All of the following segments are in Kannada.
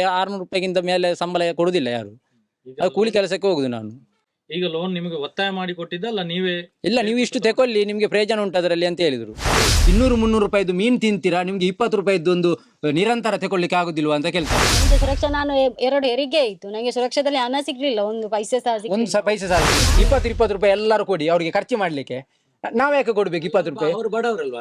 ಆರ್ನೂರು ರೂಪಾಯಿಗಿಂತ ಮೇಲೆ ಸಂಬಳ ಕೊಡುದಿಲ್ಲ ಯಾರು. ಅದು ಕೂಲಿ ಕೆಲಸಕ್ಕೆ ಹೋಗುದು ನಾನು. ಈಗ ಲೋನ್ ನಿಮಗೆ ಒತ್ತಾಯ ಮಾಡಿ ಕೊಟ್ಟಿದ್ದಲ್ಲ ನೀವೇ? ಇಲ್ಲ ನೀವು ಇಷ್ಟು ತಕೊಳ್ಳಿ ನಿಮಗೆ ಪ್ರಯೋಜನ ಉಂಟು ಅದರಲ್ಲಿ ಅಂತ ಹೇಳಿದ್ರು. ಇನ್ನೂರು ಮುನ್ನೂರು ರೂಪಾಯಿದು ಮೀನು ತಿಂತೀರಾ? ನಿಮ್ಗೆ ಇಪ್ಪತ್ತು ರೂಪಾಯಿದ್ದು ಒಂದು ನಿರಂತರ ತಗೊಳ್ಳಿಕ್ಕೆ ಆಗುದಿಲ್ವಾ ಅಂತ ಕೇಳ್ತಾರೆ. ನನಗೆ ಸುರಕ್ಷಾ ನಾನು ಎ- ಎರಡು ಹೆರಿಗೆ ಆಯ್ತು. ನನಗೆ ಸುರಕ್ಷಾದಲ್ಲಿ ಹಣ ಸಿಗ್ಲಿಲ್ಲ ಒಂದು ಪೈಸೆ ಸಹ ಒಂದು ಸ ಪೈಸೆ ಸಾಲ ಇಪ್ಪತ್ತು ಇಪ್ಪತ್ತು ರೂಪಾಯಿ ಎಲ್ಲರೂ ಕೊಡಿ ಅವರಿಗೆ ಖರ್ಚು ಮಾಡ್ಲಿಕ್ಕೆ. ನಾವ್ ಯಾಕೆ ಕೊಡ್ಬೇಕು ಇಪ್ಪತ್ತು ರೂಪಾಯಿ? ಅವರು ಬಡವರಲ್ವಾ?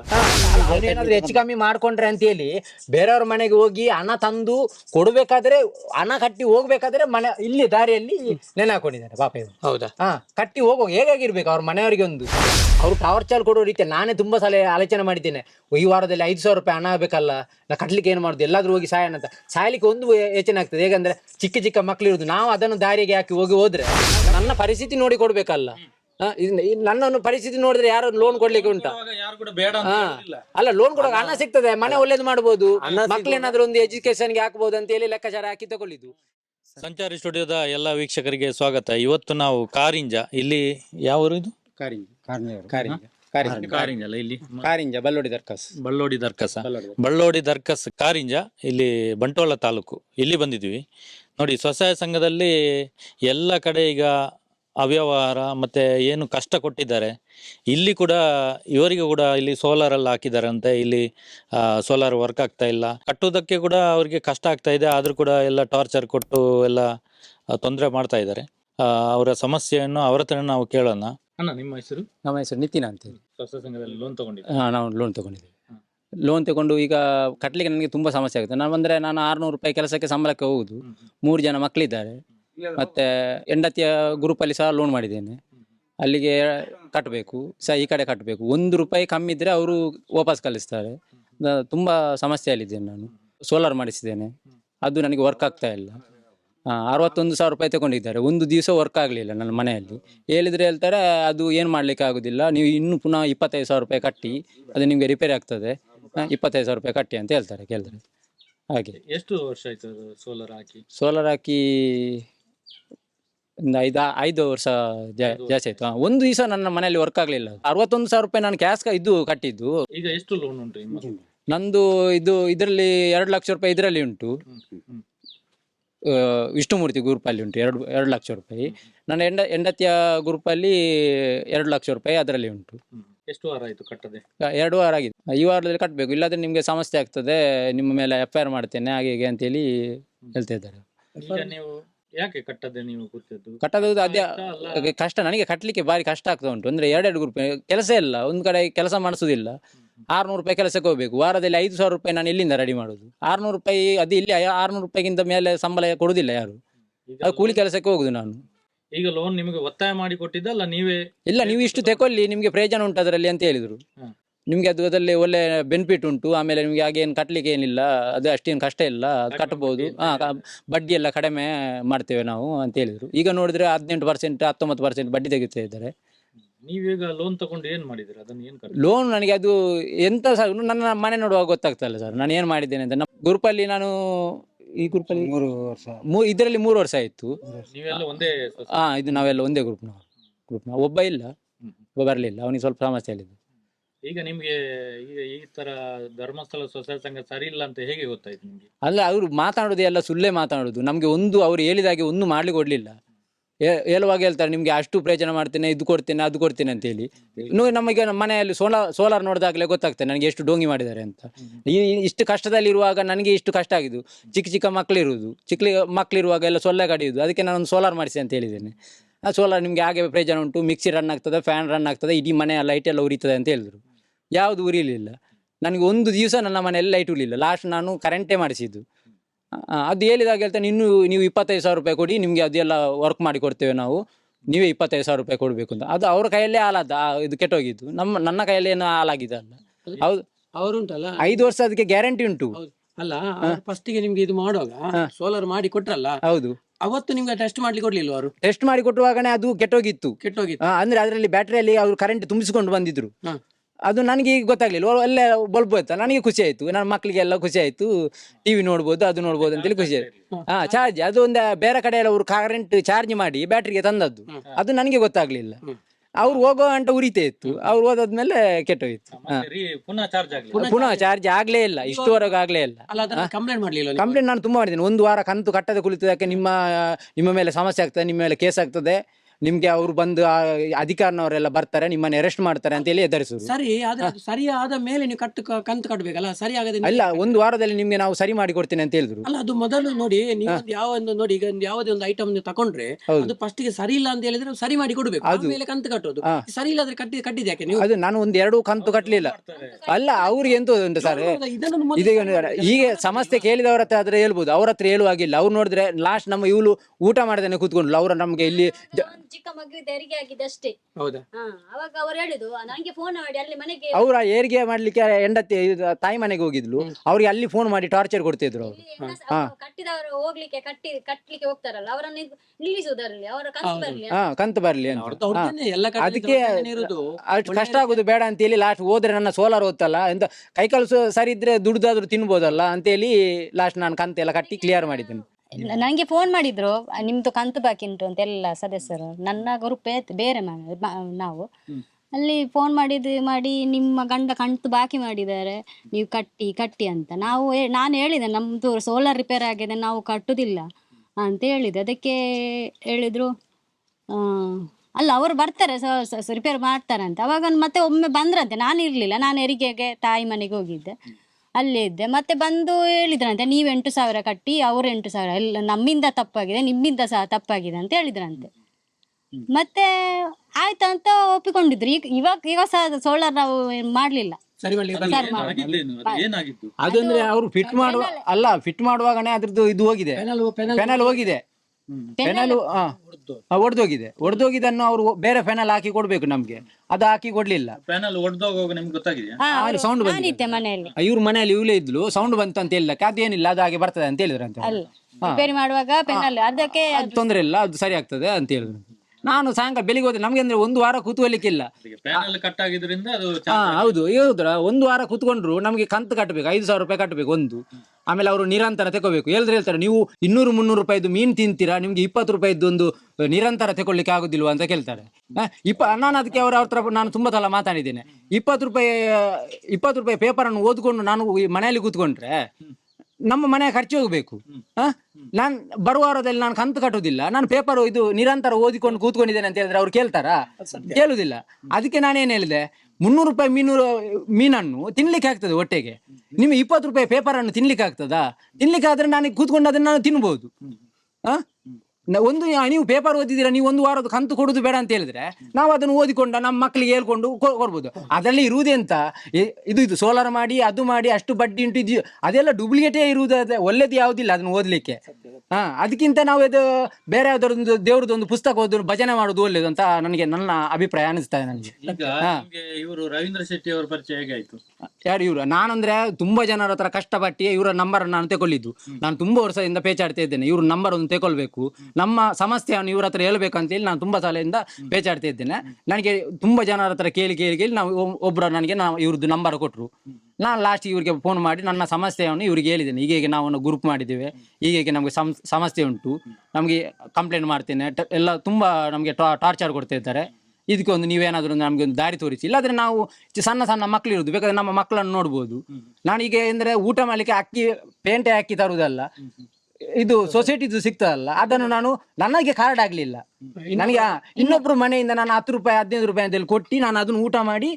ಏನಾದ್ರು ಹೆಚ್ಚು ಕಮ್ಮಿ ಮಾಡ್ಕೊಂಡ್ರೆ ಅಂತ ಹೇಳಿ ಬೇರೆಯವ್ರ ಮನೆಗೆ ಹೋಗಿ ಹಣ ತಂದು ಕೊಡ್ಬೇಕಾದ್ರೆ ಹಣ ಕಟ್ಟಿ ಹೋಗ್ಬೇಕಾದ್ರೆ ಮನೆ ಇಲ್ಲಿ ದಾರಿಯಲ್ಲಿ ನೆನೆ ಹಾಕೊಂಡಿದ್ದಾರೆ ಪಾಪ ಇದು ಹೌದಾ? ಹಾ ಕಟ್ಟಿ ಹೋಗೋ ಹೇಗಾಗಿರ್ಬೇಕು ಅವ್ರ ಮನೆಯವರಿಗೆ ಒಂದು? ಅವ್ರು ಟಾರ್ಚರ್ ಕೊಡೋ ರೀತಿ ನಾನೇ ತುಂಬಾ ಸಲ ಆಲೋಚನೆ ಮಾಡಿದ್ದೇನೆ. ಈ ವಾರದಲ್ಲಿ ಐದು ಸಾವಿರ ರೂಪಾಯಿ ಹಣ ಆಗ್ಬೇಕಲ್ಲ ನಾ ಕಟ್ಲಿಕ್ಕೆ ಏನು ಮಾಡುದು? ಎಲ್ಲಾದ್ರೂ ಹೋಗಿ ಸಾಯಣ ಅಂತ. ಸಾಯ್ಲಿಕ್ಕೆ ಒಂದು ಯೋಚನೆ ಆಗ್ತದೆ. ಹೇಗಂದ್ರೆ ಚಿಕ್ಕ ಚಿಕ್ಕ ಮಕ್ಳು ಇರುದು ನಾವು ಅದನ್ನು ದಾರಿಗೆ ಹಾಕಿ ಹೋಗಿ ಹೋದ್ರೆ ನನ್ನ ಪರಿಸ್ಥಿತಿ ನೋಡಿ ಕೊಡ್ಬೇಕಲ್ಲ. ನನ್ನನ್ನು ಪರಿಸ್ಥಿತಿ ನೋಡಿದ್ರೆ ಯಾರು ಲೋನ್ ಕೊಡ್ಲಿಕ್ಕೆ ಉಂಟಾ? ಯಾರು ಕೂಡ ಬೇಡ ಅಂತ ಹಾ. ಅಲ್ಲ ಲೋನ್ ಕೊಡೋ ಹಣ ಸಿಗ್ತದೆ ಮನೆ ಒಳ್ಳೇದು ಮಾಡಬಹುದು ಮಕ್ಳೇನಾದ್ರೂ ಒಂದು ಎಜುಕೇಶನ್ಗೆ ಹಾಕಬಹುದು ಅಂತ ಹೇಳಿ ಲೆಕ್ಕಾಚಾರ ಹಾಕಿ ತಗೊಳ್ಳಿದ್ದು. ಸಂಚಾರಿ ಸ್ಟುಡಿಯೋದ ಎಲ್ಲ ವೀಕ್ಷಕರಿಗೆ ಸ್ವಾಗತ. ಇವತ್ತು ನಾವು ಕಾರಿಂಜ ಇಲ್ಲಿ ಯಾವ ಊರು ಇದು? ಕಾರಿಂಜ. ಕಾರಿಂಜ. ಕಾರಿಂಜ. ಕಾರಿಂಜ. ಅಲ್ಲ ಇಲ್ಲಿ? ಕಾರಿಂಜ ಬಲ್ಲೋಡಿ ದರ್ಕಸ್. ಬಳ್ಳೋಡಿ ದರ್ಕಸ. ಬಲ್ಲೋಡಿ ಬಳ್ಳೋಡಿ ದರ್ಕಸ್ ಕಾರಿಂಜ ಇಲ್ಲಿ ಬಂಟೋಳ ತಾಲೂಕು. ಇಲ್ಲಿ ಬಂದಿದ್ವಿ ನೋಡಿ ಸ್ವಸಹಾಯ ಸಂಘದಲ್ಲಿ ಎಲ್ಲ ಕಡೆ ಈಗ ಅವ್ಯವಹಾರ ಮತ್ತೆ ಏನು ಕಷ್ಟ ಕೊಟ್ಟಿದ್ದಾರೆ. ಇಲ್ಲಿ ಕೂಡ ಇವರಿಗೆ ಕೂಡ ಇಲ್ಲಿ ಸೋಲಾರ್ ಎಲ್ಲ ಹಾಕಿದ್ದಾರೆ ಅಂತೆ ಇಲ್ಲಿ ಸೋಲಾರ್ ವರ್ಕ್ ಆಗ್ತಾ ಇಲ್ಲ. ಕಟ್ಟುವುದಕ್ಕೆ ಕೂಡ ಅವರಿಗೆ ಕಷ್ಟ ಆಗ್ತಾ ಇದೆ. ಆದ್ರೂ ಕೂಡ ಎಲ್ಲ ಟಾರ್ಚರ್ ಕೊಟ್ಟು ಎಲ್ಲ ತೊಂದರೆ ಮಾಡ್ತಾ ಇದ್ದಾರೆ. ಅವರ ಸಮಸ್ಯೆಯನ್ನು ಅವರ ಹತ್ರ ನಾವು ಕೇಳೋಣ. ಅಣ್ಣ ನಿಮ್ಮ ಹೆಸರು? ನಮ್ಮ ಹೆಸರು ನಿತಿನ ಅಂತ ಹೇಳಿ ಸಂಘದಲ್ಲಿ ಲೋನ್ ತಗೊಂಡಿದ್ದೆ ಹಾಂ ನಾವು ಲೋನ್ ತಗೊಂಡಿದ್ದೀವಿ. ಲೋನ್ ತಗೊಂಡು ಈಗ ಕಟ್ಟಲಿಕ್ಕೆ ನನಗೆ ತುಂಬಾ ಸಮಸ್ಯೆ ಆಗುತ್ತೆ. ನಾನು ಅಂದರೆ ನಾನು ಆರ್ನೂರು ರೂಪಾಯಿ ಕೆಲಸಕ್ಕೆ ಸಂಬಳಕ್ಕೆ ಹೋಗುದು. ಮೂರು ಜನ ಮಕ್ಕಳಿದ್ದಾರೆ ಮತ್ತೆ ಹೆಂಡತಿಯ ಗ್ರೂಪಲ್ಲಿ ಸಹ ಲೋನ್ ಮಾಡಿದ್ದೇನೆ. ಅಲ್ಲಿಗೆ ಕಟ್ಟಬೇಕು ಸಹ ಈ ಕಡೆ ಕಟ್ಟಬೇಕು ಒಂದು ರೂಪಾಯಿ ಕಮ್ಮಿ ಇದ್ರೆ ಅವರು ವಾಪಸ್ ಕಳಿಸ್ತಾರೆ. ನ- ತುಂಬಾ ಸಮಸ್ಯೆಯಲ್ಲಿದ್ದೇನೆ ನಾನು. ಸೋಲಾರ್ ಮಾಡಿಸಿದ್ದೇನೆ. ಅದು ನನಗೆ ವರ್ಕ್ ಆಗ್ತಾ ಇಲ್ಲ. ಆ, ಅರವತ್ತೊಂದು ಸಾವಿರ ರೂಪಾಯಿ ತಗೊಂಡಿದ್ದಾರೆ. ಒಂದು ದಿವಸ ವರ್ಕ್ ಆಗಲಿಲ್ಲ ನನ್ನ ಮನೆಯಲ್ಲಿ. ಹೇಳಿದ್ರೆ ಹೇಳ್ತಾರೆ ಅದು ಏನು ಮಾಡ್ಲಿಕ್ಕೆ ಆಗುದಿಲ್ಲ. ನೀವು ಇನ್ನು ಪುನಃ ಇಪ್ಪತ್ತೈದು ಸಾವಿರ ರೂಪಾಯಿ ಕಟ್ಟಿ ಅದು ನಿಮಗೆ ರಿಪೇರಿ ಆಗ್ತದೆ. ಆ, ಇಪ್ಪತ್ತೈದು ಸಾವಿರ ರೂಪಾಯಿ ಕಟ್ಟಿ ಅಂತ ಹೇಳ್ತಾರೆ ಕೇಳಿದ್ರೆ. ಹಾಗೆ. ಎಷ್ಟು ವರ್ಷ ಆಯ್ತು ಸೋಲಾರ್ ಹಾಕಿ? ಸೋಲಾರ್ ಹಾಕಿ ಒಂದು ಐದು ಐದು ವರ್ಷ ಜಾ- ಜಾಸ್ತಿ ಆಯ್ತು. ಹಾ, ಒಂದು ದಿವಸ ನನ್ನ ಮನೆಯಲ್ಲಿ ವರ್ಕ್ ಆಗ್ಲಿಲ್ಲ. ಅರವತ್ತೊಂದು ಸಾವಿರ ರೂಪಾಯಿ ನಾನು ಕ್ಯಾಶ್ ಇದು ಕಟ್ಟಿದ್ದು. ಈಗ ಎಷ್ಟು ಲೋನ್ ಉಂಟು ನಿಮ್ಮ ನಂದು ಇದು ಇದರಲ್ಲಿ ಎರಡು ಲಕ್ಷ ರೂಪಾಯಿ ಇದರಲ್ಲಿ ಉಂಟು. ಹ್ಮ್. ಆ, ವಿಷ್ಣುಮೂರ್ತಿ ಗ್ರೂಪಲ್ಲಿ ಉಂಟು ಎರಡು ಎರಡು ಲಕ್ಷ ರೂಪಾಯಿ. ನನ್ನ ಹೆಂಡ ಹೆಂಡತಿಯ ಗ್ರೂಪಲ್ಲಿ ಎರಡು ಲಕ್ಷ ರೂಪಾಯಿ ಅದರಲ್ಲಿ ಉಂಟು. ಹ್ಮ್. ಎಷ್ಟು ವಾರ ಆಯ್ತು ಕಟ್ಟದೆ? ಆ, ಎರಡು ವಾರ ಆಗಿದೆ. ಈ ವಾರದಲ್ಲಿ ಕಟ್ಟಬೇಕು. ಇಲ್ಲಾದ್ರೆ ನಿಮಗೆ ಸಮಸ್ಯೆ ಆಗ್ತದೆ ನಿಮ್ಮ ಮೇಲೆ ಎಫ್ ಐ ಆರ್ ಮಾಡ್ತೇನೆ ಹಾಗೆ ಹೀಗೆ ಅಂತೇಳಿ ಹೇಳ್ತಾ ಇದ್ದಾರೆ. ಈಗ ನೀವು ಯಾಕೆ ಕಟ್ಟದೆ ನೀವು ಕೂತಿದ್ದು ಕಟ್ಟೋದು ಅದೇ ಕಷ್ಟ ನನಗೆ ಕಟ್ಟಲಿಕ್ಕೆ ಬಾರಿ ಕಷ್ಟ ಆಗ್ತಾ ಉಂಟು. ಅಂದ್ರೆ ಎರಡೆರಡು ಗ್ರೂಪ್ ಕೆಲಸ ಇಲ್ಲ. ಒಂದ್ ಕಡೆ ಕೆಲಸ ಮಾಡಿಸೋದಿಲ್ಲ ಆರ್ನೂರು ರೂಪಾಯಿ ಕೆಲಸಕ್ಕೆ ಹೋಗ್ಬೇಕು. ವಾರದಲ್ಲಿ ಐದು ಸಾವಿರ ರೂಪಾಯಿ ನಾನು ಎಲ್ಲಿಂದ ರೆಡಿ ಮಾಡೋದು ಆರ್ನೂರು ರೂಪಾಯಿ ಅದು ಇಲ್ಲಿ ಆರ್ನೂರು ರೂಪಾಯಿಗಿಂತ ಮೇಲೆ ಸಂಬಳ ಕೊಡುದಿಲ್ಲ ಯಾರು? ಅದು ಕೂಲಿ ಕೆಲಸಕ್ಕೆ ಹೋಗುದು ನಾನು. ಈಗ ಲೋನ್ ನಿಮಗೆ ಒತ್ತಾಯ ಮಾಡಿ ಕೊಟ್ಟಿದ್ದಲ್ಲ ನೀವೇ ಇಲ್ಲ ನೀವು ಇಷ್ಟು ತಗೊಳ್ಳಿ ನಿಮ್ಗೆ ಪ್ರಯೋಜನ ಉಂಟು ಅದರಲ್ಲಿ ಅಂತ ಹೇಳಿದ್ರು. ನಿಮ್ಗೆ ಅದು ಅದರಲ್ಲಿ ಒಳ್ಳೆ ಬೆನಿಫಿಟ್ ಉಂಟು. ಆಮೇಲೆ ನಿಮ್ಗೆ ಹಾಗೆ ಏನು ಕಟ್ಟಲಿಕ್ಕೆ ಏನಿಲ್ಲ. ಅದು ಅಷ್ಟೇನು ಕಷ್ಟ ಇಲ್ಲ. ಅದು ಬಡ್ಡಿ ಹಾ ಬಡ್ಡಿ ಎಲ್ಲ ಕಡಿಮೆ ಮಾಡ್ತೇವೆ ನಾವು ಅಂತ ಹೇಳಿದ್ರು. ಈಗ ನೋಡಿದ್ರೆ ಹದಿನೆಂಟು ಪರ್ಸೆಂಟ್ ಹತ್ತೊಂಬತ್ತು ಪರ್ಸೆಂಟ್ ಬಡ್ಡಿ ತೆಗಿತಾ ಇದ್ದಾರೆ. ನೀವೀಗ ಲೋನ್ ತಗೊಂಡು ಏನ್ ಮಾಡಿದ್ರಿ ಅದನ್ನ ಏನ್ ಲೋನ್ ನನಗೆ ಅದು ಎಂತ ಸಹ ನನ್ನ ಮನೆ ನೋಡುವಾಗ ಗೊತ್ತಾಗ್ತಲ್ಲ ಸರ್. ನಾನು ಏನು ಮಾಡಿದ್ದೇನೆ ಅಂತ. ನಮ್ಮ ಗ್ರೂಪಲ್ಲಿ ನಾನು ಈ ಗ್ರೂಪಲ್ಲಿ ಮೂರು ವರ್ಷ. ಮೂ ಇದರಲ್ಲಿ ಮೂರು ವರ್ಷ ಆಯಿತು. ನೀವೆಲ್ಲ ಒಂದೇ ಸೊಸೆ- ಹಾ ಇದು ನಾವೆಲ್ಲ ಒಂದೇ ಗ್ರೂಪ್ನವರು ಗ್ರೂಪ್ನ. ಒಬ್ಬ ಇಲ್ಲ. ಒಬ್ಬ ಬರಲಿಲ್ಲ. ಅವನಿಗೆ ಸ್ವಲ್ಪ ಸಮಸ್ಯೆ ಆಗಿದೆ. ಈಗ ನಿಮ್ಗೆ ಈ ತರ ಧರ್ಮಸ್ಥಳ ಸ್ವಸಹಾಯ ಸಂಘ ಸರಿ ಇಲ್ಲ ಅಂತ ಹೇಗೆ ಗೊತ್ತಾಯ್ತು ನಿಮ್ಗೆ? ಅಲ್ಲ, ಅವರು ಮಾತಾಡೋದು ಎಲ್ಲ ಸುಳ್ಳೇ ಮಾತಾಡೋದು. ನಮ್ಗೆ ಒಂದು ಅವ್ರು ಹೇಳಿದಾಗೆ ಒಂದು ಮಾಡ್ಲಿ ಕೊಡ್ಲಿಲ್ಲ. ಹೇಳುವಾಗ ಹೇಳ್ತಾರೆ, ನಿಮ್ಗೆ ಅಷ್ಟು ಪ್ರಯೋಜನ ಮಾಡ್ತೇನೆ, ಇದು ಕೊಡ್ತೇನೆ, ಅದು ಕೊಡ್ತೇನೆ ಅಂತ ಹೇಳಿ. ನಮಗೆ ಮನೆಯಲ್ಲಿ ಸೋಲಾರ್ ಸೋಲಾರ್ ನೋಡಿದಾಗಲೇ ಗೊತ್ತಾಗ್ತದೆ, ನನಗೆ ಎಷ್ಟು ಡೋಂಗಿ ಮಾಡಿದ್ದಾರೆ ಅಂತ. ಈ ಇಷ್ಟು ಇಷ್ಟು ಕಷ್ಟದಲ್ಲಿರುವಾಗ ನನಗೆ ಇಷ್ಟು ಕಷ್ಟ ಆಗಿದ್ದು. ಚಿಕ್ಕ ಚಿಕ್ಕ ಮಕ್ಕಳಿರುವುದು. ಚಿಕ್ಕ ಮಕ್ಕಳಿರುವಾಗ ಎಲ್ಲ ಸೊಳ್ಳೆ ಕಡಿಯುವುದು. ಅದಕ್ಕೆ ನಾನೊಂದು ಸೋಲಾರ್ ಮಾಡಿಸಿ ಅಂತ ಹೇಳಿದ್ದೇನೆ. ಆ ಸೋಲಾರ್ ನಿಮಗೆ ಹಾಗೆ ಪ್ರಯೋಜನ ಉಂಟು. ಮಿಕ್ಸಿ ರನ್ ಆಗ್ತದೆ ಫ್ಯಾನ್ ರನ್ ಆಗ್ತದೆ, ಇಡೀ ಮನೆಯ ಲೈಟ್ ಎಲ್ಲ ಉರಿತದೆ ಅಂತ ಹೇಳಿದ್ರು. ಯಾವುದು ಉರಿಲಿಲ್ಲ. ನನಗೆ ಒಂದು ದಿವಸ ನನ್ನ ಮನೆಯಲ್ಲಿ ಲೈಟ್ ಉರಿಲಿಲ್ಲ. ಲಾಸ್ಟ್ ನಾನು ಕರೆಂಟೇ ಮಾಡಿಸಿದ್ದು. ಅದು ಹೇಳಿದಾಗ ಹೇಳ್ತಾನೆ ಇನ್ನು ನೀವು ಇಪ್ಪತ್ತೈದು ಸಾವಿರ ರೂಪಾಯಿ ಕೊಡಿ ನಿಮಗೆ ಅದೆಲ್ಲ ವರ್ಕ್ ಮಾಡಿ ಕೊಡ್ತೇವೆ ನಾವು. ನೀವೇ ಇಪ್ಪತ್ತೈದು ಸಾವಿರ ರೂಪಾಯಿ ಕೊಡಬೇಕು ಅಂತ. ಅದು ಅವ್ರ ಕೈಯಲ್ಲೇ ಹಾಲಾದ ಇದು ಕೆಟ್ಟೋಗಿದ್ದು. ನಮ್ಮ ನನ್ನ ಕೈಯಲ್ಲಿ ಏನು ಹಾಲಾಗಿದೆ ಅಲ್ಲ. ಹೌದು. ಅವರು ಉಂಟಲ್ಲ ಐದು ವರ್ಷ ಅದಕ್ಕೆ ಗ್ಯಾರಂಟಿ ಉಂಟು. ಅಲ್ಲ ಫಸ್ಟ್ಗೆ ನಿಮ್ಗೆ ಇದು ಮಾಡುವಾಗ. ಸೋಲಾರ್ ಮಾಡಿ ಕೊಟ್ರಲ್ಲ ಹೌದು. ಅವತ್ತು ನಿಮ್ಗೆ ಟೆಸ್ಟ್ ಮಾಡ್ಲಿ ಕೊಡ್ಲಿಲ್ಲ ಅವರು? ಟೆಸ್ಟ್ ಮಾಡಿ ಕೊಟ್ಟುವಾಗನೇ ಅದು ಕೆಟ್ಟೋಗಿತ್ತು. ಕೆಟ್ಟೋಗಿತ್ತು. ಅಂದ್ರೆ ಅದರಲ್ಲಿ ಬ್ಯಾಟರಿಯಲ್ಲಿ ಅವರು ಕರೆಂಟ್ ತುಂಬಿಸಿಕೊಂಡು ಬಂದಿದ್ರು. ಅದು ನನಗೆ ಈಗ ಗೊತ್ತಾಗ್ಲಿಲ್ಲ. ಎಲ್ಲ ಬಲ್ಬ್ ಹೋಯ್ತಾ? ನನಗೆ ಖುಷಿ ಆಯ್ತು. ನನ್ನ ಮಕ್ಕಳಿಗೆಲ್ಲ ಖುಷಿ ಆಯ್ತು. ಟಿವಿ ನೋಡ್ಬೋದು ಅದು ನೋಡ್ಬೋದು ಅಂತೇಳಿ ಖುಷಿ ಆಯ್ತು. ಹಾ ಚಾರ್ಜ್ ಅದು ಒಂದು ಬೇರೆ ಕಡೆ ಎಲ್ಲ ಅವರು ಕರೆಂಟ್ ಚಾರ್ಜ್ ಮಾಡಿ ಬ್ಯಾಟ್ರಿಗೆ ತಂದದ್ದು. ಅದು ನನಗೆ ಗೊತ್ತಾಗ್ಲಿಲ್ಲ. ಅವ್ರು ಹೋಗೋ ಅಂತ ಉರಿತೇ ಇತ್ತು. ಅವ್ರು ಹೋದಾದ್ಮೇಲೆ ಕೆಟ್ಟೋಯ್ತು ಹೋಯ್ತು. ಪುನಃ ಚಾರ್ಜ್ ಆಗ್ಲಿ ಪುನಃ ಚಾರ್ಜ್ ಆಗ್ಲೇ ಇಲ್ಲ. ಇಷ್ಟುವರೆಗೂ ಆಗ್ಲೇ ಇಲ್ಲ. ಅಲ್ಲ ಅದನ್ನ ಕಂಪ್ಲೇಂಟ್ ಮಾಡ್ಲಿಲ್ಲ ನೀವು? ಕಂಪ್ಲೇಂಟ್ ನಾನು ತುಂಬಾ ಮಾಡಿದ್ದೇನೆ. ಒಂದು ವಾರ ಕಂತು ಕಟ್ಟದೆ ಕುಳಿತದಕ್ಕೆ ನಿಮ್ಮ ನಿಮ್ಮ ಮೇಲೆ ಸಮಸ್ಯೆ ಆಗ್ತದೆ ನಿಮ್ಮ ಮೇಲೆ ಕೇಸ್ ಆಗ್ತದೆ. ನಿಮ್ಗೆ ಅವ್ರು ಬಂದು ಆ ಅಧಿಕಾರನವರೆಲ್ಲ ಬರ್ತಾರೆ ನಿಮ್ಮನ್ನ ಅರೆಸ್ಟ್ ಮಾಡ್ತಾರೆ ಅಂತ ಹೇಳಿ ಎದುರಿಸುದು ಸರಿ ಆದ್ರೆ ಅದು ಸರಿಯಾದ ಮೇಲೆ ನೀವು ಕಟ್ಟು ಕ- ಕಂತು ಕಟ್ಟಬೇಕಲ್ಲ ಸರಿ ಆಗದೆ ನೀವು- ಅಲ್ಲ ಒಂದು ವಾರದಲ್ಲಿ ನಿಮ್ಗೆ ನಾವು ಸರಿ ಮಾಡಿ ಕೊಡ್ತೀನಿ ಅಂತ ಹೇಳಿದ್ರು. ಅಲ್ಲ ಅದು ಮೊದಲು ನೋಡಿ ನೀವು ಒಂದು ಯಾವ ಒಂದು ನೋಡಿ ಈಗ ಒಂದು ಯಾವುದೇ ಒಂದು ಐಟಮ್ ತಕೊಂಡ್ರೆ ಹೌದು. ಅದು ಫಸ್ಟ್ಗೆ ಸರಿ ಇಲ್ಲ ಅಂತ ಹೇಳಿದ್ರೆ ಸರಿ ಮಾಡಿ ಕೊಡ್ಬೇಕು. ಆಮೇಲೆ ಕಂತು ಕಟ್ಟೋದು ಹಾ. ಸರಿ ಇಲ್ಲಾದ್ರೆ ಕಟ್ಟಿ ಕಟ್ಟಿದ ಯಾಕೆ ನೀವು? ಅದು ನಾನು ಒಂದ್ ಎರಡು ಕಂತು ಕಟ್ಟಲಿಲ್ಲ ಅಲ್ಲ ಅವ್ರಿಗೆ ಎಂತ ಉಂಟು ಸರ್? ಇದನ್ನು ಮೊದಲು ಇದೀಗ ಒಂದು- ಹೀಗೆ ಸಮಸ್ಯೆ ಕೇಳಿದವ್ರ ಹತ್ರ ಆದ್ರೆ ಹೇಳ್ಬೋದು. ಅವ್ರ ಹತ್ರ ಹೇಳುವಾಗಿಲ್ಲ ಅವ್ರು ನೋಡಿದ್ರೆ ಲಾಸ್ಟ್ ನಮ್ಮ ಇವಳು ಊಟ ಮಾಡದೇನೆ ಕೂತ್ಕೊಂಡ್ಲು ಅವ್ರ ನಮ್ಗೆ ಇಲ್ಲಿ ಜ- ಚಿಕ್ಕ ಮಗು ಹೆರಿಗೆ ಆಗಿದೆ ಅಷ್ಟೇ. ಹೌದಾ? ಹಾ ಅವಾಗ ಅವ್ರು ಹೇಳಿದ್ರು ನಂಗೆ ಫೋನ್ ಮಾಡಿ ಅಲ್ಲಿ ಮನೆಗೆ ಅವ್ರ ಏರಿಗೆ ಮಾಡ್ಲಿಕ್ಕೆ ಹೆಂಡತಿ ಇದು ತಾಯಿ ಮನೆಗೆ ಹೋಗಿದ್ಲು. ಅವ್ರಿಗೆ ಅಲ್ಲಿ ಫೋನ್ ಮಾಡಿ ಟಾರ್ಚರ್ ಕೊಡ್ತಿದ್ರು ಅವ್ರು. ಇಲ್ಲಿ ಹೆಂಗಸ- ಅವ್ರು ಕಟ್ಟಿದವರು ಹೋಗ್ಲಿಕ್ಕೆ ಕಟ್ಟಿ ಕಟ್ಲಿಕ್ಕೆ ಹೋಗ್ತಾರಲ್ಲ ಅವರನ್ನ ನಿಲ್- ನಿಲ್ಲಿಸುವುದರಲ್ಲಿ ಅವರ ಕಂತು ಬರ್ಲಿ ಹಾ ಕಂತು ಬರ್ಲಿ ಅಂತ. ಅವ್ರದ್ದು ಅವ್ರದ್ದೇನೆ, ಎಲ್ಲ ಕಡೆ ಅದಕ್ಕೆ ಅವ್ರದ್ದೇನೆ ಇರುದು. ಅಷ್ಟು ಕಷ್ಟ ಆಗುದು ಬೇಡ ಅಂತ ಹೇಳಿ ಲಾಸ್ಟ್ ಹೋದ್ರೆ ನನ್ನ ಸೋಲಾರ್ ಓದ್ತಲ್ಲ ಎಂತ ಕೈಕಾಲು ಸ- ಸರಿ ಇದ್ರೆ ದುಡ್ದಾದ್ರೂ ತಿನ್ಬೋದಲ್ಲ ಅಂತೇಳಿ ಲಾಸ್ಟ್ ನಾನು ಕಂತೆಲ್ಲ ಕಟ್ಟಿ ಕ್ಲಿಯರ್ ಮಾಡಿದ್ದೇನೆ. ಇಲ್ಲ, ನಂಗೆ ಫೋನ್ ಮಾಡಿದ್ರು ನಿಮ್ದು ಕಂತು ಬಾಕಿ ಉಂಟು ಅಂತ ಎಲ್ಲ ಸದಸ್ಯರು. ನನ್ನ ಗ್ರೂಪ್ ಬೇರೆ ಮ- ನಾವು. ಅಲ್ಲಿ ಫೋನ್ ಮಾಡಿದ್ದು ಮಾಡಿ ನಿಮ್ಮ ಗಂಡ ಕಂತು ಬಾಕಿ ಮಾಡಿದ್ದಾರೆ. ನೀವು ಕಟ್ಟಿ ಕಟ್ಟಿ ಅಂತ. ನಾವು ಹೇ- ನಾನು ಹೇಳಿದೆ ನಮ್ದು ಸೋಲಾರ್ ರಿಪೇರ್ ಆಗಿದೆ ನಾವು ಕಟ್ಟುದಿಲ್ಲ ಅಂತ ಹೇಳಿದೆ. ಅದಕ್ಕೆ ಹೇಳಿದ್ರು ಆ, ಅಲ್ಲ ಅವರು ಬರ್ತಾರೆ ರಿಪೇರ್ ಮಾಡ್ತಾರೆ ಅಂತ. ಅವಾಗ ಮತ್ತೆ ಒಮ್ಮೆ ಬಂದ್ರಂತೆ. ನಾನು ಇರ್ಲಿಲ್ಲ. ನಾನು ಹೆರಿಗೆಗೆ ತಾಯಿ ಮನೆಗೆ ಹೋಗಿದ್ದೆ. ಅಲ್ಲೇ ಇದ್ದೆ. ಮತ್ತೆ ಬಂದು ಹೇಳಿದ್ರಂತೆ ನೀವು ಎಂಟು ಸಾವಿರ ಕಟ್ಟಿ ಅವರು ಎಂಟು ಸಾವಿರ. ಎಲ್ಲ ನಮ್ಮಿಂದ ತಪ್ಪಾಗಿದೆ ನಿಮ್ಮಿಂದ ಸಹ ತಪ್ಪಾಗಿದೆ ಅಂತ ಹೇಳಿದ್ರಂತೆ. ಮತ್ತೆ ಆಯ್ತಂತ ಅಂತ ಒಪ್ಪಿಕೊಂಡಿದ್ರು. ಈಗ ಇವಾಗ ಈಗ ಸಹ ಸೋಲಾರ್ ನಾವು ಏನ್ ಮಾಡ್ಲಿಲ್ಲ ಅದಂದ್ರೆ ಅವರು ಫಿಟ್ ಮಾಡುವ ಅಲ್ಲ. ಫಿಟ್ ಮಾಡುವಾಗನೇ ಅದ್ರದ್ದು ಇದು ಹೋಗಿದೆ. ಪೆನಲ್ ಪೆನಲ್ ಹೋಗಿದೆ. ಫೆನಲ್ ಒಡೆದೋಗಿದೆ. ಒಡೆದೋಗಿದ್ದನ್ನು ಅವರು ಬೇರೆ ಫೆನಲ್ ಹಾಕಿ ಕೊಡ್ಬೇಕು ನಮ್ಗೆ. ಅದು ಹಾಕಿ ಕೊಡ್ಲಿಲ್ಲ. ಫೆನಲ್ ಒಡೆದೋಗುವಾಗ ನಿಮ್ಗೆ ಮನೆಯಲ್ಲಿ. ಇವ್ರ ಮನೆಯಲ್ಲಿ ಇವಳೇ ಇದ್ಲು. ಸೌಂಡ್ ಬಂತು ಅಂತ ಹೇಳಿಲ್ಲ ಅದು ಏನಿಲ್ಲ ಅದು ಹಾಗೆ ಬರ್ತದೆ ಅಂತ ಹೇಳಿದ್ರಂತೆ ಅಲ್ಲ ರಿಪೇರಿ ಮಾಡುವಾಗ ಪೆನಲ್ ಅದಕ್ಕೆ ಅದು ತೊಂದರೆ ಇಲ್ಲ ಅದು ಸರಿ ಆಗ್ತದೆ ಅಂತ ಹೇಳಿದ್ರು. ನಾನು ಸಾಯಂಕಾಲ ಬೆಳಿಗ್ಗೆ ಹೋದ್ರೆ ನಮ್ಗೆ ಅಂದ್ರೆ ಒಂದು ವಾರ ಕೂತ್ಕೊಳ್ಳಿಕ್ಕಿಲ್ಲ ಪ್ಯಾನಲ್ ಕಟ್ ಆಗಿದ್ರಿಂದ ಅದು ಹಾ ಹೌದು. ಹೇಳುದ್ರ ಒಂದು ವಾರ ಕೂತ್ಕೊಂಡ್ರು ನಮಗೆ ಕಂತು ಕಟ್ಟಬೇಕು ಐದು ಸಾವಿರ ರೂಪಾಯಿ ಕಟ್ಟಬೇಕು ಒಂದು. ಆಮೇಲೆ ಅವರು ನಿರಂತರ ತಗೋಬೇಕು ಹೇಳಿದ್ರೆ ಹೇಳ್ತಾರೆ ನೀವು ಇನ್ನೂರು ಮುನ್ನೂರು ರೂಪಾಯಿದು ಮೀನು ತಿಂತೀರಾ? ನಿಮ್ಗೆ ಇಪ್ಪತ್ತು ರೂಪಾಯಿದ್ದು ಒಂದು ನಿರಂತರ ತಗೊಳ್ಳಿಕ್ಕೆ ಆಗುದಿಲ್ವಾ? ಅಂತ ಕೇಳ್ತಾರೆ. ಇಪ್ಪ ನಾನು ಅದಕ್ಕೆ ಅವ್ರ ಹತ್ರ ನಾನು ತುಂಬಾ ಸಲ ಮಾತಾಡಿದ್ದೇನೆ. ಇಪ್ಪತ್ತು ರೂಪಾಯಿ ಇಪ್ಪತ್ತು ರೂಪಾಯಿ ಪೇಪರ್ ಅನ್ನು ಓದ್ಕೊಂಡು ನಾನು ಮನೆಯಲ್ಲಿ ಕೂತ್ಕೊಂಡ್ರೆ ನಮ್ಮ ಮನೆ ಖರ್ಚು ಹೋಗಬೇಕು. ನಾನು ಬರುವ ವಾರದಲ್ಲಿ ನಾನು ಕಂತು ಕಟ್ಟುವುದಿಲ್ಲ. ನಾನು ಪೇಪರ್ ಇದು ನಿರಂತರ ಓದಿಕೊಂಡು ಕೂತ್ಕೊಂಡಿದ್ದೇನೆ ಅಂತ ಹೇಳಿದ್ರೆ ಅವ್ರು ಕೇಳ್ತಾರಾ? ಕೇಳುದಿಲ್ಲ ಅದಕ್ಕೆ ನಾನೇನು ಹೇಳಿದೆ? ಮುನ್ನೂರು ರೂಪಾಯಿ ಮೀನು ಮೀನನ್ನು ತಿನ್ಲಿಕ್ಕೆ ಆಗ್ತದೆ ಹೊಟ್ಟೆಗೆ ನಿಮ್ಗೆ ಇಪ್ಪತ್ತು ರೂಪಾಯಿ ಪೇಪರ್ ಅನ್ನು ತಿನ್ಲಿಕ್ಕೆ ಆಗ್ತದಾ? ತಿನ್ಲಿಕ್ಕೆ ಆದ್ರೆ ನಾನು ಕೂತ್ಕೊಂಡು ಅದನ್ನ ನಾನು ತಿನ್ಬಹುದು? ನ- ಒಂದು ಯಾ- ನೀವು ಪೇಪರ್ ಓದಿದ್ದೀರಾ ನೀವು ಒಂದು ವಾರದ ಕಂತು ಕೊಡುದು ಬೇಡ ಅಂತ ಹೇಳಿದ್ರೆ ನಾವು ಅದನ್ನು ಓದಿಕೊಂಡು ನಮ್ಮ ಮಕ್ಕಳಿಗೆ ಹೇಳ್ಕೊಂಡು ಕೊ- ಕೊಡ್ಬೋದು. ಅದರಲ್ಲಿ ಇರುವುದೆಂತ ಅಂತ ಇದು ಇದು ಸೋಲಾರ್ ಮಾಡಿ ಅದು ಮಾಡಿ ಅಷ್ಟು ಬಡ್ಡಿ ಉಂಟು ಇದು ಅದೆಲ್ಲ ಡೂಪ್ಲಿಕೇಟೇ ಇರುವುದು ಅದೇ ಒಳ್ಳೇದು ಯಾವುದಿಲ್ಲ ಅದನ್ನು ಓದಲಿಕ್ಕೆ. ಹಾ ಅದಕ್ಕಿಂತ ನಾವು ಇದು ಬೇರೆ ಯಾವ್ದಾದ್ರೂ ದೇವ್ರದ್ದು ಒಂದು ಪುಸ್ತಕ ಓದೋದು ಭಜನೆ ಮಾಡೋದು ಒಳ್ಳೇದು ಅಂತ ನನಗೆ ನನ್ನ ಅಭಿಪ್ರಾಯ ಅನಿಸ್ತಾ ಇದೆ ನನಗೆ. ಈಗ ನಿಮ್ಗೆ ಇವರು ರವೀಂದ್ರ ಶೆಟ್ಟಿ ಅವರ ಪರಿಚಯ ಹೇಗಾಯ್ತು? ಯಾರು ಇವರು? ನಾನಂದ್ರೆ ತುಂಬಾ ಜನರ ಹತ್ರ ಕಷ್ಟಪಟ್ಟು ಇವರ ನಂಬರ್ ನಾನು ತಗೊಳ್ಳಿದ್ದು ನಾನು ತುಂಬಾ ವರ್ಷದಿಂದ ಪೇಚಾಡ್ತಾ ಇದ್ದೇನೆ. ಇವ್ರ ನಂಬರ್ ಒಂದು ತಗೊಳ್ಬೇಕು ನಮ್ಮ ಸಮಸ್ಯೆಯನ್ನು ಇವ್ರ ಹತ್ರ ಹೇಳ್ಬೇಕು ಅಂತ ಹೇಳಿ ನಾನು ತುಂಬಾ ಸಲದಿಂದ ಬೇಚಾಡ್ತಾ ಇದ್ದೇನೆ. ನನಗೆ ತುಂಬಾ ಜನರ ಹತ್ರ ಕೇಳಿ ಕೇಳಿ ಕೇಳಿ ನಾವು ಒಬ್ಬರು ನನಗೆ ನಾವು ಇವ್ರದ್ದು ನಂಬರ್ ಕೊಟ್ಟರು ನಾನು ಲಾಸ್ಟ್ ಇವರಿಗೆ ಫೋನ್ ಮಾಡಿ ನನ್ನ ಸಮಸ್ಯೆಯನ್ನು ಇವ್ರಿಗೆ ಹೇಳಿದ್ದೇನೆ. ಹೀಗೆ ನಾವು ಗ್ರೂಪ್ ಮಾಡಿದ್ದೇವೆ. ಹೀಗೆ ನಮಗೆ ಸಮ್ ಸಮಸ್ಯೆ ಉಂಟು. ನಮಗೆ ಕಂಪ್ಲೇಂಟ್ ಮಾಡ್ತೇನೆ. ಎಲ್ಲ ತುಂಬಾ ನಮಗೆ ಟಾರ್ಚರ್ ಕೊಡ್ತಾ ಇದ್ದಾರೆ ಇದಕ್ಕೆ ಒಂದು ನಮಗೆ ನಮ್ಗೆ ಒಂದು ದಾರಿ ತೋರಿಸಿ. ಇಲ್ಲಾಂದ್ರೆ ನಾವು ಸಣ್ಣ ಸಣ್ಣ ಮಕ್ಕಳು ಇರೋದು. ಬೇಕಾದ್ರೆ ನಮ್ಮ ಮಕ್ಕಳನ್ನು ನೋಡ್ಬೋದು. ಈಗ ಅಂದ್ರೆ ಊಟ ಮಾಡಲಿಕ್ಕೆ ಅಕ್ಕಿ ಪೇಂಟೆ ಅಕ್ಕಿ ತರುವುದಲ್ಲ ಇದು ಸೊಸೈಟಿದು ಸಿಗ್ತದಲ್ಲ ಅದನ್ನು ನಾನು ನನಗೆ ಕಾರ್ಡ್ ಆಗ್ಲಿಲ್ಲ. ನನಗೆ ಇನ್ನೊಬ್ರು ಮನೆಯಿಂದ ನಾನು ಹತ್ತು ರೂಪಾಯಿ ಹದಿನೈದು ರೂಪಾಯಿ ಅಂತೇಳಿ ಕೊಟ್ಟು ನಾನು ಅದನ್ನು ಊಟ ಮಾಡಿ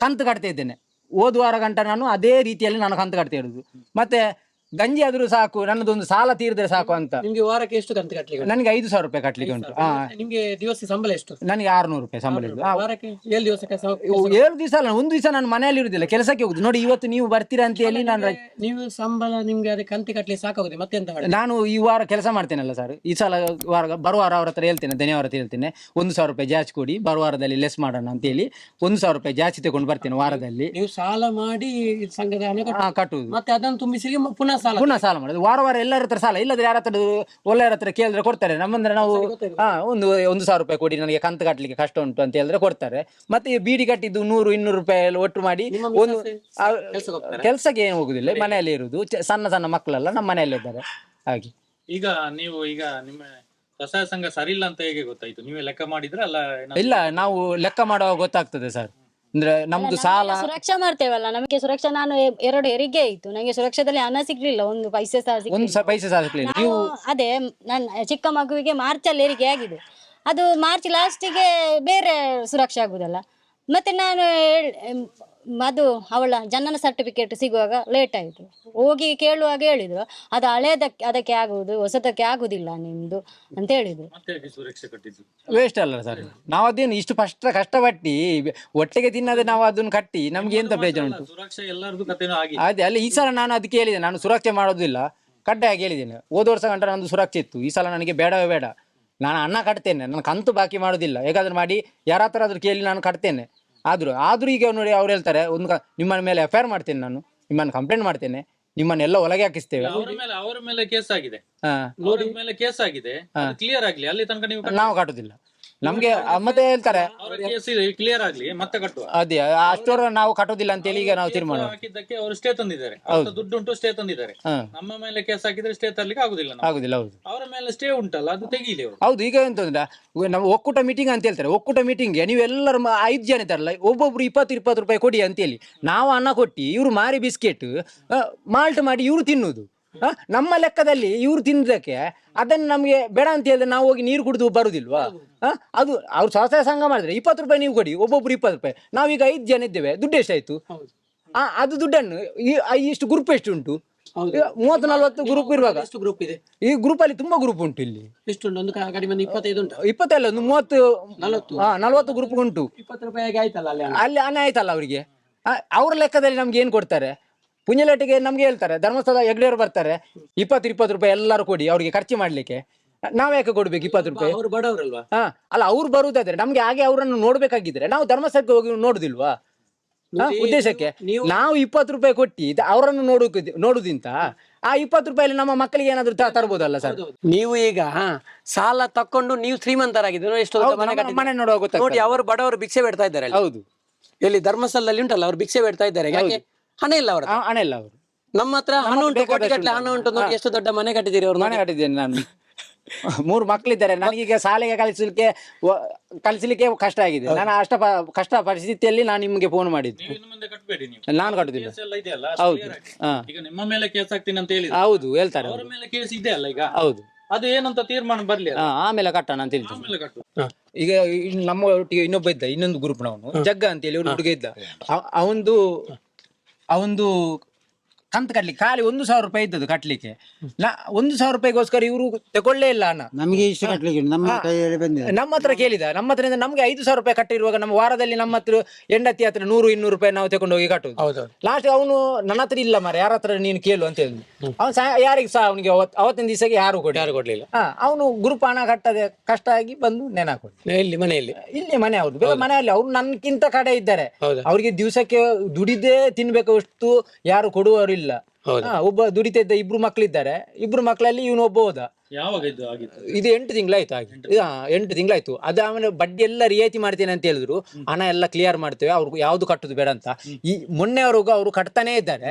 ಕಂತು ಕಟ್ತಾ ಇದ್ದೇನೆ. ಹೋದ್ವಾರ ಗಂಟ ನಾನು ಅದೇ ರೀತಿಯಲ್ಲಿ ನಾನು ಕಂತು ಕಟ್ತಾ ಇರೋದು. ಮತ್ತೆ ಗಂಜಿ ಆದ್ರೂ ಸಾಕು ನನ್ನದೊಂದು ಸಾಲ ತೀರಿದ್ರೆ ಸಾಕು ಅಂತ. ನಿಮ್ಗೆ ವಾರಕ್ಕೆ ಎಷ್ಟು ಕಂತು ಕಟ್ಟಲಿಕ್ಕೆ ಉಂಟು? ನನಗೆ ಐದು ಸಾವಿರ ರೂಪಾಯಿ ಕಟ್ಲಿಕ್ಕೆ ಉಂಟು. ಹಾ ನಿಮ್ಗೆ ದಿವಸ ಸಂಬಳ ಎಷ್ಟು? ನನಗೆ ಆರ್ನೂರು ರೂಪಾಯಿ ಸಂಬಳ ಇದ್ದು. ಆ, ವಾರಕ್ಕೆ ಏಳು ದಿವಸಕ್ಕೆ ಸ- ಏಳು ದಿವಸ ಅಲ್ಲ ಒಂದು ದಿವಸ ನಾನು ಮನೆಯಲ್ಲಿ ಇರುದಿಲ್ಲ ಕೆಲಸಕ್ಕೆ ಹೋಗುದು. ನೋಡಿ ಇವತ್ತು ನೀವು ಬರ್ತೀರಾ ಅಂತ ಹೇಳಿ ನಾನು ರಜೆ- ನೀವು ಸಂಬಳ ನಿಮ್ಗೆ ಅದಕ್ಕೆ ಕಂತಿ ಕಟ್ಲಿಕ್ಕೆ ಸಾಕಾಗುತ್ತೆ ಮತ್ತೆ ಎಂತ ಮಾಡಿ ನಾನು ಈ ವಾರ ಕೆಲಸ ಮಾಡ್ತೇನಲ್ಲ ಸರ್ ಈ ಸಲ ವಾರ ಬರುವಾರ ಅವ್ರ ಹತ್ರ ಹೇಳ್ತೇನೆ ಧನ್ಯವಾದ ಹತ್ರ ಹೇಳ್ತೇನೆ. ಒಂದು ಸಾವಿರ ರೂಪಾಯಿ ಜಾಸ್ತಿ ಕೊಡಿ ಬರುವಾರದಲ್ಲಿ ಲೆಸ್ ಮಾಡೋಣ ಅಂತ ಹೇಳಿ ಒಂದು ಸಾವಿರ ರೂಪಾಯಿ ಜಾಸ್ತಿ ತಗೊಂಡು ಬರ್ತೇನೆ ವಾರದಲ್ಲಿ. ನೀವು ಸಾಲ ಮಾಡಿ ಈ ಸಂಘದ ಹಣ ಕಟ್ಟುವುದು. ಮತ್ತೆ ಅದನ್ನು ತುಂಬಿಸಿ ಮ- ಪುನಃ ಸಾಲ ಪುನಃ ಸಾಲ ಮಾಡೋದು. ವಾರ ವಾರ ಎಲ್ಲರ ಹತ್ರ ಸಾಲ ಇಲ್ಲದ್ರೆ ಯಾರ ಹತ್ರ ಒಳ್ಳೆಯವ್ರ ಹತ್ರ ಕೇಳಿದ್ರೆ ಕೊಡ್ತಾರೆ. ನಮ್ಮಂದ್ರೆ ನಾವು ಹಾ ಒಂದು ಒಂದು ಸಾವಿರ ರೂಪಾಯಿ ಕೊಡಿ ನನಗೆ ಕಂತು ಕಟ್ಟಲಿಕ್ಕೆ ಕಷ್ಟ ಉಂಟು ಅಂತ ಹೇಳಿದ್ರೆ ಕೊಡ್ತಾರೆ. ಮತ್ತೆ ಈ ಬೀಡಿ ಕಟ್ಟಿದ್ದು ನೂರು ಇನ್ನೂರು ರೂಪಾಯಿ ಎಲ್ಲ ಒಟ್ಟು ಮಾಡಿ ಒಂದು ಕೆಲಸಕ್ಕೆ ಆ, ಕೆಲ್ಸಕ್ಕೆ ಹೋಗ್ತಾರಾ? ಕೆಲ್ಸಕ್ಕೆ ಏನು ಹೋಗುದಿಲ್ಲ. ಮನೆಯಲ್ಲಿ ಇರುದು ಚ- ಸಣ್ಣ ಸಣ್ಣ ಮಕ್ಕಳೆಲ್ಲ ನಮ್ಮ ಮನೆಯಲ್ಲಿ ಇದ್ದಾರೆ. ಹಾಗೆ. ಈಗ ನೀವು ಈಗ ನಿಮ್ಮ ಸ್ವಸಹಾಯ ಸಂಘ ಸರಿ ಇಲ್ಲ ಅಂತ ಹೇಗೆ ಗೊತ್ತಾಯ್ತು? ನೀವೇ ಲೆಕ್ಕ ಮಾಡಿದ್ರೆ ಅಲ್ಲ ಏನಾದ್ರು- ಇಲ್ಲ ನಾವು ಲೆಕ್ಕ ಮಾಡುವಾಗ ಗೊತ್ತಾಗ್ತದೆ ಸರ್. ಅಂದ್ರೆ ನಮ್ದು ಸಾಲ ಸುರಕ್ಷಾ ಮಾಡ್ತೇವಲ್ಲ ನಮಗೆ ಸುರಕ್ಷಾ ನಾನು ಎ- ಎರಡು ಹೆರಿಗೆ ಇತ್ತು ನಂಗೆ ಸುರಕ್ಷಾದಲ್ಲಿ ಹಣ ಸಿಗ್ಲಿಲ್ಲ ಒಂದು ಪೈಸೆ ಸಹ ಒಂದು ಸ ಪೈಸೆ ಸಹ ಸಿಗ್ಲಿಲ್ಲ. ನಾವು ಅದೇ ನನ್ನ ಚಿಕ್ಕ ಮಗುವಿಗೆ ಮಾರ್ಚ್ ಅಲ್ಲಿ ಹೆರಿಗೆ ಆಗಿದೆ. ಅದು ಮಾರ್ಚ್ ಲಾಸ್ಟಿಗೆ ಬೇರೆ ಸುರಕ್ಷೆ ಆಗುದಲ್ಲ. ಮತ್ತೆ ನಾನು ಹೇಳ್- ಅದು ಅವಳ ಜನನ ಸರ್ಟಿಫಿಕೇಟ್ ಸಿಗುವಾಗ ಲೇಟ್ ಆಯಿತು. ಹೋಗಿ ಕೇಳುವಾಗ ಹೇಳಿದ್ರು ಅದು ಹಳೇದಕ್ಕೆ ಅದಕ್ಕೆ ಆಗುವುದು ಹೊಸದಕ್ಕೆ ಆಗುದಿಲ್ಲ ನಿಮ್ದು ಅಂತ ಹೇಳಿದ್ರು. ಮತ್ತೆ ಹೇಗೆ ಸುರಕ್ಷೆ ಕಟ್ಟಿದ್ದು. ವೇಸ್ಟ್ ಅಲ್ಲ ಸರ್ ನಾವು ಅದೇನು ಇಷ್ಟು ಕಷ್ಟ ಕಷ್ಟಪಟ್ಟು ಒಟ್ಟಿಗೆ ತಿನ್ನದೆ ನಾವು ಅದನ್ನು ಕಟ್ಟಿ ನಮ್ಗೆ ಎಂತ ಪ್ರಯೋಜನ ಉಂಟು? ಸುರಕ್ಷೆ ಎಲ್ಲರದು ಕಥೆನೂ ಆಗಿದೆ ಅದೇ ಅಲ್ಲಿ ಈ ಸಲ ನಾನು ಅದಕ್ಕೆ ಹೇಳಿದೆ ನಾನು ಸುರಕ್ಷೆ ಮಾಡೋದಿಲ್ಲ. ಕಡ್ಡಾಯಾಗಿ ಹೇಳಿದ್ದೇನೆ ಹೋದ ವರ್ಷ ಗಂಟ ನಂದು ಸುರಕ್ಷೆ ಇತ್ತು. ಈ ಸಲ ನನಗೆ ಬೇಡವೇ ಬೇಡ. ನಾನು ಅನ್ನ ಕಟ್ತೇನೆ ನನ್ನ ಕಂತು ಬಾಕಿ ಮಾಡೋದಿಲ್ಲ ಹೇಗಾದ್ರೂ ಮಾಡಿ ಯಾರ ಹತ್ರ ಆದ್ರೂ ಕೇಳಿ ನಾನು ಕಟ್ತೇನೆ. ಆದ್ರೂ ಆದರೂ ಈಗ ನೋಡಿ ಅವ್ರು ಹೇಳ್ತಾರೆ ಒಂದು ಕ- ನಿಮ್ಮ ಮೇಲೆ ಎಫ್ ಐ ಆರ್ ಮಾಡ್ತೇನೆ ನಾನು ನಿಮ್ಮನ್ನ ಕಂಪ್ಲೇಂಟ್ ಮಾಡ್ತೇನೆ ನಿಮ್ಮನ್ನೆಲ್ಲ ಒಳಗೆ ಹಾಕಿಸ್ತೇವೆ. ಅವರ ಮೇಲೆ ಅವರ ಮೇಲೆ ಕೇಸ್ ಆಗಿದೆ. ಹಾ. ಅವರ ಮೇಲೆ ಕೇಸ್ ಆಗಿದೆ. ಕ್ಲಿಯರ್ ಆಗ್ಲಿ ಅಲ್ಲಿ ತನಕ ನೀವು ನಾವು ಕಟ್ಟುದಿಲ್ಲ ನಮ್ಗೆ ಮತ್ತೆ ಹೇಳ್ತಾರೆ. ಕ್ಲಿಯರ್ ಆಗ್ಲಿ ಮತ್ತೆ ಕಟ್ಟುವ. ಅದೇ ಅಷ್ಟೋರ ನಾವು ಕಟ್ಟೋದಿಲ್ಲ ಅಂತೇಳಿ ಈಗ ನಾವು ತೀರ್ಮಾನ. ಹಾಕಿದ್ದಕ್ಕೆ ಅವರು ಸ್ಟೇ ತಂದಿದ್ದಾರೆ. ಅವ್ರ ದುಡ್ಡು ಉಂಟು ಸ್ಟೇ ತಂದಿದ್ದಾರೆ. ನಮ್ಮ ಮೇಲೆ ಕೇಸ್ ಹಾಕಿದ್ರೆ ಸ್ಟೇ ತರ್ಲಿಕ್ಕೆ ಆಗುದಿಲ್ಲ ನಾವು ಆಗುದಿಲ್ಲ ಹೌದು. ಅವರ ಮೇಲೆ ಸ್ಟೇ ಉಂಟಲ್ಲ ಅದು ತೆಗೀಲಿ ಅವರು. ಹೌದು ಈಗ ಎಂತಂದ್ರೆ ನಾವು ಒಕ್ಕೂಟ ಮೀಟಿಂಗ್ ಅಂತ ಹೇಳ್ತಾರೆ. ಒಕ್ಕೂಟ ಮೀಟಿಂಗ್ ನೀವು ಎಲ್ಲರೂ ಮ- ಐದು ಜನ ಇದ್ದಾರಲ್ಲ ಒಬ್ಬೊಬ್ರು ಇಪ್ಪತ್ತು ಇಪ್ಪತ್ತು ರೂಪಾಯಿ ಕೊಡಿ ಅಂತೇಳಿ ನಾವು ಅನ್ನ ಕೊಟ್ಟು ಇವರು ಮಾರಿ ಬಿಸ್ಕೆಟ್ ಮಾಲ್ಟ್ ಮಾಡಿ ಇವರು ತಿನ್ನುದು. ನಮ್ಮ ಲೆಕ್ಕದಲ್ಲಿ ಇವ್ರು ತಿಂದಕ್ಕೆ ಅದನ್ನ ನಮಗೆ ಬೇಡ ಅಂತ ಹೇಳಿದ್ರೆ ನಾವು ಹೋಗಿ ನೀರು ಕುಡಿದು ಬರುದಿಲ್ವಾ? ಅದು ಅವ್ರು ಸ್ವಸಹಾಯ ಸಂಘ ಮಾಡಿದ್ರೆ ಇಪ್ಪತ್ತು ರೂಪಾಯಿ ನೀವು ಕೊಡಿ ಒಬ್ಬೊಬ್ರು ಇಪ್ಪತ್ತು ರೂಪಾಯಿ. ನಾವೀಗ ಐದು ಜನ ಇದ್ದೇವೆ ದುಡ್ಡು ಎಷ್ಟಾಯ್ತು? ಆ, ಅದು ದುಡ್ಡನ್ನು ಇಷ್ಟು ಗ್ರೂಪ್ ಎಷ್ಟು ಉಂಟು? ಮೂವತ್ತು ನಲ್ವತ್ತು ಗ್ರೂಪ್ ಇರುವಾಗ. ಗ್ರೂಪ್ ಇದೆ? ಈ ಗ್ರೂಪಲ್ಲಿ ತುಂಬಾ ಗ್ರೂಪ್ ಉಂಟು ಇಲ್ಲಿ. ಎಷ್ಟು ಒಂದು ಕಡಿಮೆ ಇಪ್ಪತ್ತೈದು ಉಂಟು. ಇಪ್ಪತ್ತಲ್ಲ ಒಂದು ಮೂವತ್ತು ನಲವತ್ತು. ಹಾ ನಲ್ವತ್ತು ಗ್ರೂಪ್ ಉಂಟು. ಇಪ್ಪತ್ತು ರೂಪಾಯಿಗೆ ಆಯ್ತಲ್ಲ ಅಲ್ಲಿ. ಅಲ್ಲಿ ಹಣ ಆಯ್ತಲ್ಲ ಅವರಿಗೆ? ಅವ್ರ ಲೆಕ್ಕದಲ್ಲಿ ನಮ್ಗೆ ಏನ್ ಕೊಡ್ತಾರೆ? ಪುಣ್ಯಲಟ್ಟಿಗೆ ನಮ್ಗೆ ಹೇಳ್ತಾರೆ ಧರ್ಮಸ್ಥಳ ಹೆಗ್ಡೆಯವರು ಬರ್ತಾರೆ ಇಪ್ಪತ್ತು ಇಪ್ಪತ್ತು ರೂಪಾಯಿ ಎಲ್ಲರೂ ಕೊಡಿ ಅವ್ರಿಗೆ ಖರ್ಚು ಮಾಡ್ಲಿಕ್ಕೆ. ನಾವ್ ಯಾಕೆ ಕೊಡ್ಬೇಕು ಇಪ್ಪತ್ತು ರೂಪಾಯಿ? ಅವ್ರು ಬಡವರಲ್ವಾ? ಹಾ ಅಲ್ಲ ಅವ್ರು ಬರುದಾದ್ರೆ ನಮ್ಗೆ ಹಾಗೆ ಅವರನ್ನು ನೋಡ್ಬೇಕಾಗಿದ್ರೆ ನಾವು ಧರ್ಮಸ್ಥಳಕ್ಕೆ ಹೋಗಿ ನೋಡುದಿಲ್ವಾ? ಹಾ, ನೋಡಿ, ಉದ್ದೇಶಕ್ಕೆ. ನೀವು- ನಾವು ಇಪ್ಪತ್ತು ರೂಪಾಯಿ ಕೊಟ್ಟಿ ಇದು ಅವರನ್ನು ನೋಡೋಕೆ ನೋಡುದಿಂತ ಆ ಇಪ್ಪತ್ತು ರೂಪಾಯಲ್ಲಿ ನಮ್ಮ ಮಕ್ಕಳಿಗೆ ಏನಾದ್ರು ತ- ತರ್ಬೋದಲ್ಲ ಸರ್? ನೀವು ಈಗ ಸಾಲ ತಕೊಂಡು ನೀವು ಶ್ರೀಮಂತರಾಗಿದ್ದೀರಿ ನೋಡಿ ಎಷ್ಟು ದೊಡ್ಡ ಹೌದು, ಮನೆ ನಮ್ಮ ಕಟ್ಟಿದ್ದೀರಿ. ಮನೆ ನೋಡುವಾಗ ಗೊತ್ತಾಗ್ತದೆ. ನೋಡಿ ಅವರು ಬಡವರು ಭಿಕ್ಷೆ ಬಿಡ್ತಾ ಇದ್ದಾರೆ ಅಲ್ಲಿ. ಹೌದು. ಎಲ್ಲಿ ಧರ್ಮಸ್ಥಳದಲ್ಲಿ ಉಂಟಲ್ಲ ಅವ್ರು ಭಿಕ್ಷೆ ಬಿಡ್ತಾ ಇದ್ದಾರೆ. ಯಾಕೆ? ಹಣ ಇಲ್ಲ ಅವರ ಹಣ ಇಲ್ಲ ಅವರು ನಮ್ಮ ಹತ್ರ ಹಣ ಉಂಟು ಕೋಟಿಗಟ್ಟಲೆ ಹಣ ಉಂಟು ನೋಡಿ ಎಷ್ಟು ದೊಡ್ಡ ಮನೆ ಕಟ್ಟಿದ್ದೀರಿ ಅವರು ಮನೆ ಕಟ್ಟಿದ್ದೇನೆ ನಾನು. ಮೂರು ಮಕ್ಕಳಿದ್ದಾರೆ. ನನಗೀಗ ಶಾಲೆಗೆ ಕಲಿಸಲಿಕ್ಕೆ ವ- ಕಲಿಸಲಿಕ್ಕೆ ಕಷ್ಟ ಆಗಿದೆ. ನಾನು ಅಷ್ಟ ಪ- ಕಷ್ಟ ಪರಿಸ್ಥಿತಿಯಲ್ಲಿ ನಾನು ನಿಮಗೆ ಫೋನ್ ಮಾಡಿದ್ದು. ನೀವು ಇನ್ನು ಮುಂದೆ ಕಟ್ಟಬೇಡಿ ನೀವು. ನಾನು ಕಟ್ಟುದಿಲ್ಲ. ಹೌದು. ಈಗ ನಿಮ್ಮ ಮೇಲೆ ಕೇಸ್ ಹಾಕ್ತೀನಿ ಅಂತ ಹೇಳಿ ಹೌದು ಹೇಳ್ತಾರೆ ಅವರ ಮೇಲೆ ಕೇಸ್ ಇದೆ ಅಲ್ಲ ಈಗ? ಹೌದು. ಅದು ಏನಂತ ತೀರ್ಮಾನ ಬರ್ಲಿ ಹಾ, ಆಮೇಲೆ ಕಟ್ಟೋಣ ಅಂತ ಕಟ್ಟು. ಈಗ ನಮ್ಮ ಒಟ್ಟಿಗೆ ಇನ್ನೊಬ್ಬ ಇದ್ದ ಇನ್ನೊಂದು ಗ್ರೂಪ್ನವನು ಜಗ್ಗ ಅಂತೇಳಿ ಹೇಳಿ ಹುಡುಗ ಇದ್ದ. ಅವ- ಅವಂದು ಅವಂದು ಕಂತು ಕಟ್ಲಿಕ್ಕೆ ಖಾಲಿ ಒಂದು ಸಾವಿರ ರೂಪಾಯಿ ಇದ್ದದ್ದು ಕಟ್ಲಿಕ್ಕೆ. ನಾ ಒಂದು ಸಾವಿರ ರೂಪಾಯಿಗೋಸ್ಕರ ಇವರು ತಗೊಳ್ಳೇ ಇಲ್ಲ ಅಣ್ಣ ನಮಗೆ ಇಷ್ಟು ಕಟ್ಲಿಕ್ಕೆ ಉಂಟು. ನಮ್ಮ ಕೈಯಲ್ಲಿ ಬಂದಿದೆ. ನಮ್ಮ ಹತ್ರ ಕೇಳಿದ. ನಮ್ಮ ಹತ್ರದಿಂದ ನಮ್ಗೆ ಐದು ಸಾವಿರ ರೂಪಾಯಿ ಕಟ್ಟಿರುವಾಗ ನಮ್ಮ ವಾರದಲ್ಲಿ ನಮ್ಮ ಹತ್ರ ಹೆಂಡತಿ ಹತ್ರ ನೂರು ಇನ್ನೂರು ರೂಪಾಯಿ ನಾವು ತಗೊಂಡು ಹೋಗಿ ಕಟ್ಟುದು ಹೌದು ಲಾಸ್ಟ್ ಅವನು ನನ್ನ ಹತ್ರ ಇಲ್ಲ ಮರ ಯಾರ ಹತ್ರ ನೀನು ಕೇಳು ಅಂತ ಹೇಳಿದ್ನು. ಅವನು ಸಹ ಯಾರಿಗೆ ಸಹ ಅವನಿಗೆ ಅವತ್ತಿನ ದಿವಸಕ್ಕೆ ಯಾರು ಕೊಡಿ ಯಾರು ಕೊಡ್ಲಿಲ್ಲ. ಅವನು ಗ್ರೂಪ್ ಹಣ ಕಟ್ಟದೆ ಕಷ್ಟ ಆಗಿ ಬಂದು ನೆನಾಕೊಡಿ ಇಲ್ಲಿ ಮನೆಯಲ್ಲಿ. ಇಲ್ಲಿ ಮನೆ ಅವ್ರದ್ದು ಬೇರೆ ಮನೆಯಲ್ಲಿ ಅವ್ರು ನನ್ಗಿಂತ ಕಡೆ ಇದ್ದಾರೆ. ಅವರಿಗೆ ಅವ್ರಿಗೆ ದಿವಸಕ್ಕೆ ದುಡಿದೇ ತಿನ್ಬೇಕು ಅಷ್ಟು ಯಾರು ಹೌದು. ಹಾ, ಒಬ್ಬ ದುಡಿತಿದ್ದ ಇಬ್ರು ಮಕ್ಳಿದ್ದಾರೆ. ಇಬ್ರು ಮಕ್ಕಳಲ್ಲಿ ಇವನು ಒಬ್ಬ ಹೋದ. ಯಾವಾಗ ಇದು ಆಗಿತ್ತು? ಇದು ಎಂಟು ತಿಂಗಳಾಯ್ತು ಹಾಗೆ. ಹಾ, ಎಂಟು ತಿಂಗಳಾಯ್ತು. ಅದು ಆಮೇಲೆ ಬಡ್ಡಿ ಎಲ್ಲ ರಿಯಾಯಿತಿ ಮಾಡ್ತೇನೆ ಅಂತ ಹೇಳಿದ್ರು. ಹಣ ಎಲ್ಲ ಕ್ಲಿಯರ್ ಮಾಡ್ತೇವೆ ಅವ್ರಿಗೆ ಯಾವ್ದು ಕಟ್ಟುದು ಬೇಡ ಅಂತ. ಈ ಮೊನ್ನೆವರೆಗೂ ಅವರು ಕಟ್ತಾನೆ ಇದ್ದಾರೆ.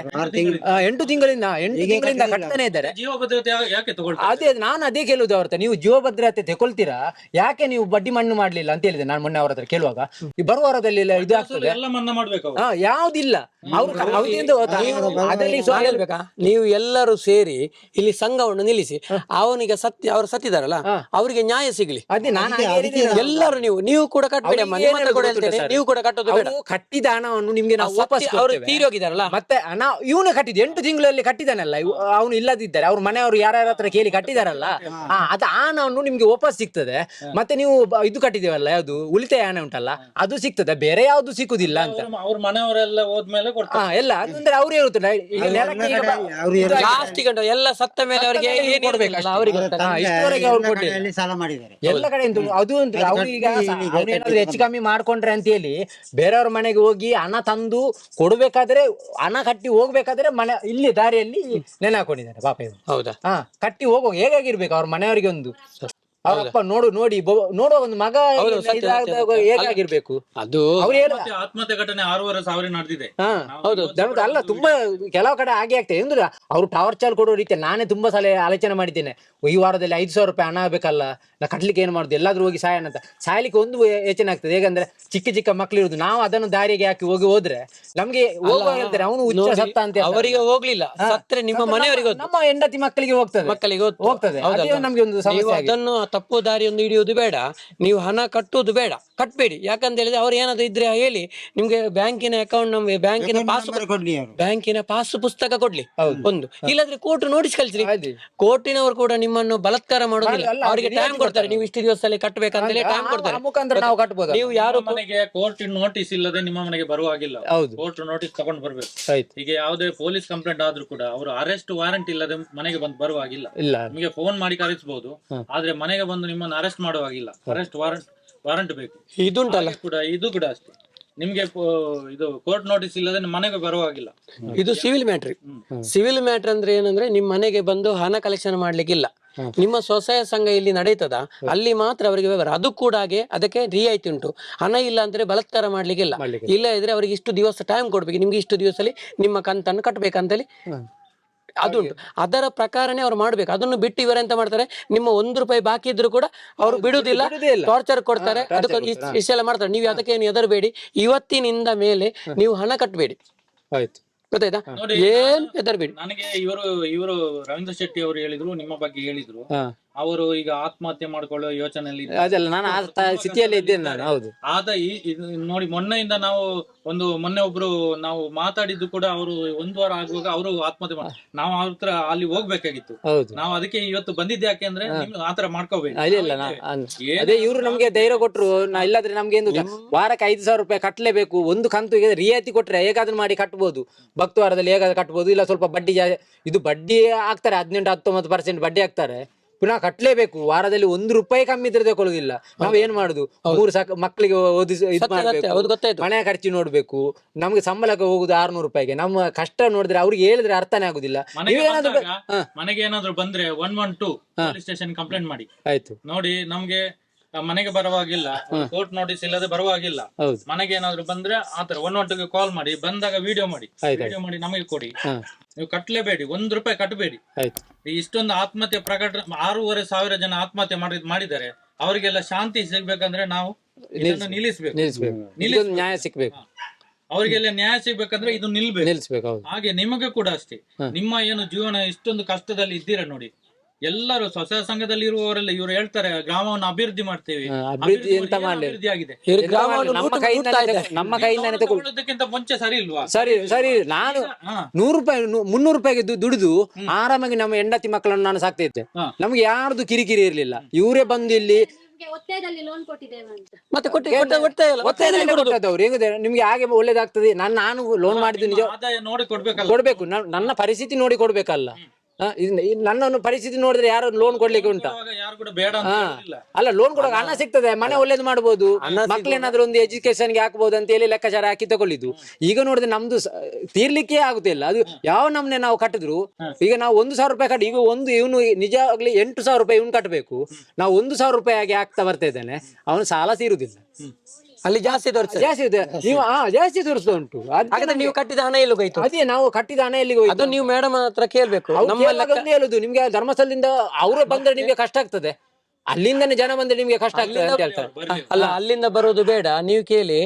ಆ, ಎಂಟು ತಿಂಗಳಿಂದ ಎಂಟು ತಿಂಗಳಿಂದ ಕಟ್ತಾನೆ ಇದ್ದಾರೆ. ಜೀವ ಭದ್ರತೆ ಯಾ- ಯಾಕೆ ತಗೊಳ್ತಾರೆ? ಅದೇ ನಾನು ಅದೇ ಕೇಳುದು ಅವ್ರ ಹತ್ರ. ನೀವು ಜೀವ ಭದ್ರತೆ ತಗೊಳ್ತೀರಾ? ಯಾಕೆ ನೀವು ಬಡ್ಡಿ ಮಣ್ಣು ಮಾಡ್ಲಿಲ್ಲ ಅಂತ ಹೇಳಿದೆ ನಾನು ಮೊನ್ನೆ ಅವ್ರ ಹತ್ರ ಕೇಳುವಾಗ. ಈ ಬರುವ ವಾರದಲ್ಲಿ ಇದು ಆಗ್ತದೆ. ಎಲ್ಲ ಮನ್ನಾ ಮಾಡ್ಬೇಕು ಅವ್ರು. ಹಾ ಯಾವ್ದಿಲ್ಲ. ಅವ್ರು ಅದರಲ್ಲಿ ನೀವು ಎಲ್ಲರೂ ಸೇರಿ ಇಲ್ಲಿ ಸಂಘವನ್ನು ನಿಲ್ಲಿಸಿ ಅವನಿಗೆ ಸತ್ಯ ಅವರು ಸತ್ತಿದಾರಲ್ಲ ಅವರಿಗೆ ನ್ಯಾಯ ಸಿಗ್ಲಿ. ಅದೇ ನಾನು ಹಾಗೆ ಹೇಳಿದೆ. ಎಲ್ಲರೂ ನೀವು ನೀವು ಕೂಡ ಕಟ್ಟಬೇಡಿ ಅಮ್ಮ. ಅವ್ರಿಗೆ ನಿಮ್ಮ ಹತ್ರ ಏನ್ ಕೂಡ ಹೇಳ್ಬೇಕು ಹೇಳ್ತೇನೆ. ಸರ್? ನೀವು ಕೂಡ ಕಟ್ಟೋದು ಬೇಡ. ಅವ್ರು ಕಟ್ಟಿದ ಹಣವನ್ನು ನಿಮ್ಗೆ ನಾವು ವಾಪಸ್ ಅವರು ಕೊಡ್ತೇವೆ. ತೀರಿ ಹೋಗಿದಾರಲ್ಲ. ಮತ್ತೆ ಹಣ ಇವನು ಕಟ್ಟಿದ ಎಂಟು ತಿಂಗಳಲ್ಲಿ ಕಟ್ಟಿದಾನಲ್ಲ. ಅವನು ಇಲ್ಲದಿದ್ದಾರೆ ಅವ್ರ ಮನೆಯವರು ಯಾರ್ಯಾರ ಹತ್ರ ಕೇಳಿ ಕಟ್ಟಿದಾರಲ್ಲ. ಆ, ಅದ ಆ ಹಣವನ್ನು ನಿಮ್ಗೆ ವಾಪಸ್ ಸಿಗ್ತದೆ. ಮತ್ತೆ ನೀವು ಬ- ಇದು ಕಟ್ಟಿದೇವಲ್ಲ ಯಾವ್ದು? ಉಳಿತಾಯ ಹಣ ಉಂಟಲ್ಲ ಅದು ಸಿಗ್ತದೆ. ಬೇರೆ ಯಾವ್ದು ಸಿಕ್ಕುದಿಲ್ಲ ಅಂತ. ಅವ್ರ- ಮನೆಯವರೆಲ್ಲ ಹೋದ್ಮೇಲೆ ಹಾ ಕೊಡ್ತಾರೆ ಎಲ್ಲ ಅದಂದ್ರೆ ಅವ್ರು ಹೇಳುತ್ತಾರೆ. ಈಗ ನೆಲಕ್ಕೆ ಈಗ ಬ- ಅವ್ರು ಇದು ಆಗಿದೆ. ಲಾಸ್ಟ್ ಗಂಟು ಎಲ್ಲ ಸತ್ತ ಮೇಲೆ ಅವರಿಗೆ ಏನು ಕೊಡ್ಬೇಕು ಇರುತ್ತಲ್ಲ, ಹಾ, ಅವ್ರು ಎಲ್ಲ ಕೊಡ್ಲಿಲ್ಲ. ಕಡೆಯಲ್ಲಿ ಸಾಲ ಮಾಡಿದ್ದಾರೆ. ಎಲ್ಲ ಕಡೆ ಅದು ಕಟ್ಟಿ ಹೆಚ್ಚು ಕಮ್ಮಿ ಮಾಡ್ಕೊಂಡ್ರೆ ಅಂತ ಹೇಳಿ ಬೇರೆಯವ್ರ ಮನೆಗೆ ಹೋಗಿ ಹಣ ತಂದು ಕೊಡ್ಬೇಕಾದ್ರೆ ಹಣ ಕಟ್ಟಿ ಹೋಗ್ಬೇಕಾದ್ರೆ ಮನೆ ಇಲ್ಲಿ ದಾರಿಯಲ್ಲಿ ನೆನೆ ಹಾಕೊಂಡಿದ್ದಾರೆ ಪಾಪ ಇವ್ರು. ಹೌದಾ? ಹಾ ಕಟ್ಟಿ ಹೋಗುವಾಗ ಹೇಗಾಗಿರ್ಬೇಕು ಅವ್ರ ಮನೆಯವರಿಗೆ ಒಂದು? ಅವರಪ್ಪ ನೋಡು ನೋಡಿ ನೋಡುವ ಒಂದು ಮಗ. ಹೇಗಾಗಿರ್ಬೇಕು? ಅದು ಆತ್ಮಹತ್ಯೆ ಘಟನೆ ಆರೂವರೆ ಸಾವಿರ ನಡೆದಿದೆ. ಹಾ ಹೌದು ಅಲ್ಲ ತುಂಬಾ ಕೆಲವು ಕಡೆ ಹಾಗೆ ಆಗ್ತದೆ. ಅಂದ್ರೆ ಅವ್ರು ಟಾರ್ಚರ್ ಕೊಡೋ ರೀತಿ ನಾನೇ ತುಂಬಾ ಸಲ ಆಲೋಚನೆ ಮಾಡಿದ್ದೇನೆ. ಈ ವಾರದಲ್ಲಿ ಐದು ಸಾವಿರ ರೂಪಾಯಿ ಹಣ ಆಗ್ಬೇಕಲ್ಲ ನಾ ಕಟ್ಲಿಕ್ಕೆ ಏನು ಮಾಡುದು? ಎಲ್ಲಾದ್ರೂ ಹೋಗಿ ಸಾಯಣ ಅಂತ. ಸಾಯ್ಲಿಕ್ಕೆ ಒಂದು ಯೋಚನೆ ಆಗ್ತದೆ. ಹೇಗಂದ್ರೆ ಚಿಕ್ಕ ಚಿಕ್ಕ ಮಕ್ಳು ಇರುದು ನಾವು ಅದನ್ನು ದಾರಿಗೆ ಹಾಕಿ ಹೋಗಿ ಹೋದ್ರೆ ನಮ್ಗೆ ಹೋಗ್ತಾರೆ ಹೇಳ್ತಾರೆ ಅವನು ಸತ್ತ ಅಂತ ಅವರಿಗೆ ಹೋಗ್ಲಿಲ್ಲ. ಸತ್ರೆ ನಿಮ್ಮ ಮನೆಯವರಿಗೆ ನಮ್ಮ ಹೆಂಡತಿ ಮಕ್ಕಳಿಗೆ ಹೋಗ್ತದೆ. ಮಕ್ಕಳಿಗೆ. ಹೋಗ್ತದೆ. ನಮ್ಗೆ ಒಂದು ಸಮಸ್ಯೆ ಅದನ್ನು ತಪ್ಪು ದಾರಿಯನ್ನು ಹಿಡಿಯುವುದು ಬೇಡ. ನೀವು ಹಣ ಕಟ್ಟುವುದು ಬೇಡ. ಕಟ್ಬೇಡಿ. ಯಾಕಂತ ಹೇಳಿದ್ರೆ ಅವ್ರು ಏನಾದ್ರು ಇದ್ರೆ ಹೇಳಿ ನಿಮ್ಗೆ ಬ್ಯಾಂಕಿನ ಅಕೌಂಟ್ ನಮ್ಗೆ ಬ್ಯಾಂಕಿನ ಪಾಸ್ ಕೊಡ್ಲಿ ಬ್ಯಾಂಕಿನ ಪಾಸ್ ಪುಸ್ತಕ ಕೊಡ್ಲಿ. ಒಂದು. ಇಲ್ಲಾದ್ರೆ ಕೋರ್ಟ್ ನೋಟಿಸ್ ಕಳಿಸ್ರಿ. ಕೋರ್ಟಿನವರು ಕೂಡ ನಿಮ್ಮನ್ನು ಬಲತ್ಕಾರ ಮಾಡೋದಿಲ್ಲ. ಅವರಿಗೆ ಟೈಮ್ ಕೊಡ್ತಾರೆ. ನೀವು ಇಷ್ಟು ದಿವಸದಲ್ಲಿ ಕಟ್ಟಬೇಕಂತೇಳಿ ಟೈಮ್ ಕೊಡ್ತಾರೆ. ಮುಖಾಂತರ ನಾವು ಕಟ್ಬೋದು. ನೀವು ಯಾರು ಮನೆಗೆ ಕೋರ್ಟ್ ನೋಟಿಸ್ ಇಲ್ಲದೆ ನಿಮ್ಮ ಮನೆಗೆ ಬರುವಾಗಿಲ್ಲ. ಹೌದು. ಕೋರ್ಟ್ ನೋಟಿಸ್ ತಗೊಂಡು ಬರ್ಬೇಕು. ಆಯ್ತು. ಈಗ ಯಾವುದೇ ಪೊಲೀಸ್ ಕಂಪ್ಲೇಂಟ್ ಆದ್ರೂ ಕೂಡ ಅವರು ಅರೆಸ್ಟ್ ವಾರಂಟ್ ಇಲ್ಲದೆ ಮನೆಗೆ ಬಂದು ಬರುವಾಗಿಲ್ಲ. ಇಲ್ಲ. ನಿಮಗೆ ಫೋನ್ ಮಾಡಿ ಕರೆಸಬಹುದು ಆದ್ರೆ ಮನೆಗೆ ಬಂದು ನಿಮ್ಮನ್ನು ಅರೆಸ್ಟ್ ಮಾಡುವಾಗಿಲ್ಲ. ಅರೆಸ್ಟ್ ವಾರಂಟ್ ವಾರಂಟ್ ಬೇಕು. ಇದುಂಟಲ್ಲ? ಕೂಡ ಇದು ಕೂಡ ಅಷ್ಟೇ. ನಿಮ್ಗೆ ಇದು ಕೋರ್ಟ್ ನೋಟಿಸ್ ಇಲ್ಲದೆ ನಿಮ್ಮ ಮನೆಗೆ ಬರುವಾಗಿಲ್ಲ. ಇದು ಸಿವಿಲ್ ಮ್ಯಾಟ್ರಿ ಸಿವಿಲ್ ಮ್ಯಾಟ್ರ್ ಅಂದ್ರೆ ಏನಂದ್ರೆ ನಿಮ್ಮ ಮನೆಗೆ ಬಂದು ಹಣ ಕಲೆಕ್ಷನ್ ಮಾಡ್ಲಿಕ್ಕಿಲ್ಲ. ನಿಮ್ಮ ಸ್ವಸಹಾಯ ಸಂಘ ಇಲ್ಲಿ ನಡೀತದ ಅಲ್ಲಿ ಮಾತ್ರ ಅವರಿಗೆ ವ್ಯವಹಾರ. ಅದು ಕೂಡ ಹಾಗೆ ಅದಕ್ಕೆ ರಿಯಾಯಿತಿ ಉಂಟು. ಹಣ ಇಲ್ಲ ಅಂದ್ರೆ ಬಲತ್ಕಾರ ಮಾಡ್ಲಿಕ್ಕಿಲ್ಲ. ಇಲ್ಲ ಇದ್ರೆ ಅವರಿಗೆ ಇಷ್ಟು ದಿವಸ ಟೈಮ್ ಕೊಡ್ಬೇಕು. ನಿಮ್ಗೆ ಇಷ್ಟು ದಿವಸದಲ್ಲಿ ನಿಮ್ಮ ಕಂತನ್ನು ಕಟ್ಟಬೇಕಂತೇಳಿ ಅದುಂಟು ಅದರ ಪ್ರಕಾರನೇ ಅವ್ರು ಮಾಡ್ಬೇಕು. ಅದನ್ನು ಬಿಟ್ಟು ಇವರೆಂತ ಮಾಡ್ತಾರೆ? ನಿಮ್ಮ ಒಂದು ರೂಪಾಯಿ ಬಾಕಿ ಇದ್ರು ಕೂಡ ಅವರು ಬಿಡುದಿಲ್ಲ ಟಾರ್ಚರ್ ಕೊಡ್ತಾರೆ. ಅದಕ್ಕೆ ಇಷ್ಟ್- ಇಷ್ಟೆಲ್ಲ ಮಾಡ್ತಾರೆ. ನೀವು ಅದಕ್ಕೆ ಏನು ಹೆದರಬೇಡಿ. ಇವತ್ತಿನಿಂದ ಮೇಲೆ ನೀವು ಹಣ ಕಟ್ಟಬೇಡಿ ಆಯ್ತು. ಗೊತ್ತಾಯ್ತಾ? ಏನ್ ಹೆದರ್ಬೇಡಿ. ನನಗೆ ಇವರು ಇವರು ರವೀಂದ್ರ ಶೆಟ್ಟಿ ಅವರು ಹೇಳಿದ್ರು ನಿಮ್ಮ ಬಗ್ಗೆ ಹೇಳಿದ್ರು. ಹಾ. ಅವರು ಈಗ ಆತ್ಮಹತ್ಯೆ ಮಾಡ್ಕೊಳ್ಳೋ ಯೋಚನೆಯಲ್ಲಿ ಇದ್ದಾರೆ. ಅದಲ್ಲ ನಾನು ಆ ತ- ಸ್ಥಿತಿಯಲ್ಲಿ ಇದ್ದೇನೆ ನಾನು ಹೌದು. ಆದ ಈ ಇದು ನೋಡಿ ಮೊನ್ನೆಯಿಂದ ನಾವು ಒಂದು ಮೊನ್ನೆ ಒಬ್ರು ನಾವು ಮಾತಾಡಿದ್ದು ಕೂಡ ಅವರು ಒಂದು ವಾರ ಆಗುವಾಗ ಅವರು ಆತ್ಮಹತ್ಯೆ ಮಾಡ ನಾವು ಅವ್ರ ಹತ್ರ ಅಲ್ಲಿ ಹೋಗ್ಬೇಕಾಗಿತ್ತು. ಹೌದು. ನಾವು ಅದಕ್ಕೆ ಇವತ್ತು ಬಂದಿದ್ದೆ ಯಾಕೆ ಅಂದ್ರೆ ನೀವು ಆತರ ಮಾಡ್ಕೋಬೇಕು ಇಲ್ಲ ಇಲ್ಲ ನಾ- ಅನ್- ಅದೇ ಇವರು ನಮ್ಗೆ ಧೈರ್ಯ ಕೊಟ್ರು ನಾ ಇಲ್ಲಾದ್ರೆ ನಮ್ಗೆ ಏನು ಗೊತ್ತಾ? ವಾರಕ್ಕೆ ಐದು ಸಾವಿರ ರೂಪಾಯಿ ಕಟ್ಟಲೇಬೇಕು ಒಂದು ಕಂತು ಈಗ ರಿಯಾಯಿತಿ ಕೊಟ್ರೆ ಹೇಗಾದ್ರೂ ಮಾಡಿ ಕಟ್ಬೋದು. ಭಕ್ತವಾರದಲ್ಲಿ ಹೇಗಾದ್ರೂ ಕಟ್ಬೋದು ಇಲ್ಲ ಸ್ವಲ್ಪ ಬಡ್ಡಿ ಜಾ ಇದು ಬಡ್ಡಿ ಹಾಕ್ತಾರೆ ಹದಿನೆಂಟು ಹತ್ತೊಂಬತ್ತು ಪರ್ಸೆಂಟ್ ಬಡ್ಡಿ ಹಾಕ್ತಾರೆ. ಪುನಃ ಕಟ್ಲೇಬೇಕು. ವಾರದಲ್ಲಿ ಒಂದು ರೂಪಾಯಿ ಕಮ್ಮಿ ಇದ್ರೆ ತಗೊಳ್ಳೋದಿಲ್ಲ ನಾವ್ ಏನ್ ಮಾಡುದು? ಮೂರು ಸಾಕ ಮಕ್ಕಳಿಗೆ ಓದಿಸಿ ಇದು ಮಾಡ್ಬೇಕು. ಗೊತ್ತಾಯ್ತು. ಮನೆ ಖರ್ಚು ನೋಡ್ಬೇಕು. ನಮ್ಗೆ ಸಂಬಳಕ್ಕೆ ಹೋಗುದು ಆರ್ನೂರು ರೂಪಾಯಿಗೆ. ನಮ್ಮ ಕಷ್ಟ ನೋಡಿದ್ರೆ ಅವ್ರಿಗೆ ಹೇಳಿದ್ರೆ ಅರ್ಥನೇ ಆಗುದಿಲ್ಲ. ಮನೆಗೆ ನೀವೇನಾದ್ರೂ ಏನಾದ್ರು ಬಂದ್ರೆ one one two police station complaint ಮಾಡಿ. ಆಯ್ತು. ನೋಡಿ ನಮ್ಗೆ ಮನೆಗೆ ಬರುವಾಗಿಲ್ಲ. ಕೋರ್ಟ್ ನೋಟಿಸ್ ಇಲ್ಲದೆ ಬರುವಾಗಿಲ್ಲ. ಮನೆಗೆ ಏನಾದ್ರು ಬಂದ್ರೆ ಆತರ ಒನ್ ಒನ್ ಟೂಗೆ ಕಾಲ್ ಮಾಡಿ ಬಂದಾಗ ವಿಡಿಯೋ ಮಾಡಿ. ವಿಡಿಯೋ ಮಾಡಿ ನಮಗೆ ಕೊಡಿ. ನೀವು ಕಟ್ಲೇಬೇಡಿ ಒಂದ್ ರೂಪಾಯಿ ಕಟ್ಟಬೇಡಿ ಇಷ್ಟೊಂದು ಆತ್ಮಹತ್ಯೆ ಪ್ರಕಟ ಆರೂವರೆ ಸಾವಿರ ಜನ ಆತ್ಮಹತ್ಯೆ ಮಾಡಿ ಮಾಡಿದ್ದಾರೆ ಅವರಿಗೆಲ್ಲ ಶಾಂತಿ ಸಿಗ್ಬೇಕಂದ್ರೆ ನಾವು ಇದನ್ನು ನಿಲ್ಲಿಸ್ಬೇಕು. ನಿಲ್ಲಿಸ್ಬೇಕು. ನ್ಯಾಯ ಸಿಗ್ಬೇಕು. ಅವರಿಗೆಲ್ಲ ನ್ಯಾಯ ಸಿಗ್ಬೇಕಂದ್ರೆ ಇದು ನಿಲ್ಬೇಕು. ಹಾಗೆ ನಿಮಗೆ ಕೂಡ ಅಷ್ಟೇ. ನಿಮ್ಮ ಏನು ಜೀವನ ಇಷ್ಟೊಂದು ಕಷ್ಟದಲ್ಲಿ ಇದ್ದೀರಾ ನೋಡಿ. ಎಲ್ಲರೂ ಸ್ವಸಹಾಯ ಸಂಘದಲ್ಲಿ ಇರುವವರೆಲ್ಲ ಇವರು ಹೇಳ್ತಾರೆ ಗ್ರಾಮವನ್ನು ಅಭಿವೃದ್ಧಿ ಮಾಡ್ತೇವೆ. ಅಭಿವೃದ್ಧಿ ಎಂತ ಮಾಡ್ಲಿ? ಅಭಿವೃದ್ಧಿ ಆಗಿದೆ ಗ್ರಾಮವನ್ನು ನಮ್ಮ ಕೈಯಿಂದ ಕೈಯಿಂದಾನೇ ತಗೊ- ನಮ್ಮ ಕೈಯಿಂದಾನೇ ತಗೊಳ್ಳಿ ತಗೊಳ್ಳೋದಕ್ಕಿಂತ ಮುಂಚೆ ಸರಿ ಇಲ್ವಾ? ಸರಿ ಸರಿ ನಾನು. ನೂರು ರೂಪಾಯಿ ನು- ಮುನ್ನೂರು ರೂಪಾಯಿಗೆ ದು- ದುಡಿದು ಆರಾಮಾಗಿ ನಮ್ಮ ಹೆಂಡತಿ ಮಕ್ಕಳನ್ನು ನಾನು ಸಾಕ್ತಾ ಇದ್ದೆ. ಹಾ. ನಮ್ಗೆ ಯಾರ್ದು ಕಿರಿಕಿರಿ ಇರ್ಲಿಲ್ಲ. ಇವರೇ ಬಂದು ಇಲ್ಲಿ ಒತ್ತಾಯದಲ್ಲಿ ಲೋನ್ ಕೊಟ್ಟಿದ್ದೇವೆ ಅಂತ. ಮತ್ತೆ ಕೊಟ್ಟಿ ಕೊಟ್ಟ- ಒತ್ತಾಯ ಇಲ್ಲ. ಒತ್ತಾಯದಲ್ಲಿ ಕೊಟ್ಟದ್ದು ಹೆಂಗಿದೆ? ನಿಮ್ಗೆ ಹಾಗೆ ಒಳ್ಳೇದಾಗ್ತದೆ. ನಾನು ನಾನು ಲೋನ್ ಮಾಡಿದ್ದು ನಿಜ ನಿಮ್ಮ ಆದಾಯ ನೋಡಿ ಕೊಡ್ಬೇಕಲ್ಲ. ಕೊಡ್ಬೇಕು. ನನ್ನ ಪರಿಸ್ಥಿತಿ ನೋಡಿ ಕೊಡ್ಬೇಕಲ್ಲ. ನನ್ನನ್ನು ಪರಿಸ್ಥಿತಿ ನೋಡಿದ್ರೆ ಯಾರು ಲೋನ್ ಕೊಡ್ಲಿಕ್ಕೆ ಉಂಟಾ? ಹಾ. ಅಲ್ಲ ಲೋನ್ ಕೊಡುವಾಗ ಹಣ ಸಿಗ್ತದೆ ಮನೆ ಒಳ್ಳೇದು ಮಾಡಬಹುದು ಮಕ್ಳೇನಾದ್ರೂ ಒಂದು ಎಜುಕೇಶನ್ಗೆ ಹಾಕಬಹುದು ಅಂತ ಹೇಳಿ ಲೆಕ್ಕಾಚಾರ ಹಾಕಿ ತಗೊಳ್ಳಿದ್ದು. ಈಗ ನೋಡಿದ್ರೆ ನಮ್ದು ತೀರ್ಲಿಕ್ಕೆ ಆಗುತ್ತಿಲ್ಲ. ಅದು ಯಾವ ನಮ್ನೆ ನಾವು ಕಟ್ಟಿದ್ರು ಈಗ ನಾವು ಒಂದು ಸಾವಿರ ರೂಪಾಯಿ ಕಟ್ಟಿ ಈಗ ಒಂದು ಇವನು ನಿಜವಾಗ್ಲಿ ಎಂಟು ಸಾವಿರ ರೂಪಾಯಿ ಇವನು ಕಟ್ಟಬೇಕು ನಾವು ಒಂದು ಸಾವಿರ ರೂಪಾಯಿ ಆಗಿ ಹಾಕ್ತಾ ಬರ್ತಾ ಇದ್ದೇನೆ. ಅವನು ಸಾಲ ತೀರುದಿಲ್ಲ ಅಲ್ಲಿ ಜಾಸ್ತಿ ತೋರಿಸ್ತದೆ ಜಾಸ್ತಿ ಇದೆ. ನೀವು ಹಾ ಜಾಸ್ತಿ ತೋರಿಸ್ತಾ ಉಂಟು. ಹಾಗಾದ್ರೆ ನೀವು ಕಟ್ಟಿದ ಹಣ ಎಲ್ಲಿ ಹೋಯ್ತು? ಅದೇ ನಾವು ಕಟ್ಟಿದ ಹಣ ಎಲ್ಲಿಗೆ ಹೋಯ್ತು? ಅದು ನೀವು ಮೇಡಮ್ ಹತ್ರ ಕೇಳ್ಬೇಕು. ನಮ್ಮ ಹೇಳುದು. ನಿಮ್ಗೆ ಧರ್ಮಸ್ಥಳದಿಂದ ಅವರು ಬಂದ್ರೆ ನಿಮ್ಗೆ ಕಷ್ಟ ಆಗ್ತದೆ. ಅಲ್ಲಿಂದನೇ ಜನ ಬಂದ್ರೆ ನಿಮ್ಗೆ ಕಷ್ಟ ಆಗ್ತದೆ ಅಂತ ಹೇಳ್ತಾರೆ. ಅಲ್ಲ ಅಲ್ಲಿಂದ ಬರೋದು ಬೇಡ. ನೀವು ಕೇಳಿ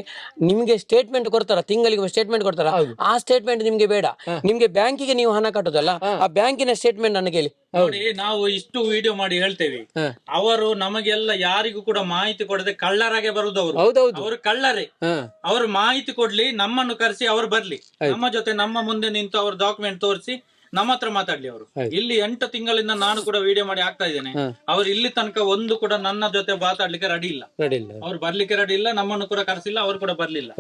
ನಿಮ್ಗೆ ಸ್ಟೇಟ್ಮೆಂಟ್ ಕೊಡ್ತಾರ ತಿಂಗಳಿಗೆ ಸ್ಟೇಟ್ಮೆಂಟ್ ಕೊಡ್ತಾರ. ಆ ಸ್ಟೇಟ್ಮೆಂಟ್ ನಿಮ್ಗೆ ಬೇಡ. ನಿಮ್ಗೆ ಬ್ಯಾಂಕಿಗೆ ನೀವು ಹಣ ಕಟ್ಟೋದಲ್ಲ ಆ ಬ್ಯಾಂಕಿನ ಸ್ಟೇಟ್ಮೆಂಟ್ ನನಗೆ ಕೇಳಿ ನೋಡಿ ನಾವು ಇಷ್ಟು ವಿಡಿಯೋ ಮಾಡಿ ಹೇಳ್ತೇವೆ. ಅವರು ನಮಗೆಲ್ಲ ಯಾರಿಗೂ ಕೂಡ ಮಾಹಿತಿ ಕೊಡದೆ ಕಳ್ಳರಾಗೆ ಬರುದು ಅವರು. ಹೌದೌದು. ಅವರು ಕಳ್ಳರೇ. ಅವರು ಮಾಹಿತಿ ಕೊಡ್ಲಿ ನಮ್ಮನ್ನು ಕರೆಸಿ ಅವ್ರು ಬರ್ಲಿ. ನಮ್ಮ ಜೊತೆ ನಮ್ಮ ಮುಂದೆ ನಿಂತು ಅವ್ರ ಡಾಕ್ಯುಮೆಂಟ್ ತೋರಿಸಿ ನಮ್ಮ ಹತ್ರ ಮಾತಾಡ್ಲಿ ಅವರು. ಇಲ್ಲಿ ಎಂಟು ತಿಂಗಳಿಂದ ನಾನು ಕೂಡ ವಿಡಿಯೋ ಮಾಡಿ ಆಗ್ತಾ ಇದ್ದೇನೆ. ಅವ್ರು ಇಲ್ಲಿ ತನಕ ಒಂದು ಕೂಡ ನನ್ನ ಜೊತೆ ಮಾತಾಡ್ಲಿಕ್ಕೆ ರೆಡಿ ಇಲ್ಲ. ಅವ್ರು ಬರ್ಲಿಕ್ಕೆ ರೆಡಿ ಇಲ್ಲ ನಮ್ಮನ್ನು ಕೂಡ ಕರೆಸಿಲ್ಲ ಅವರು ಕೂಡ ಬರ್ಲಿಲ್ಲ.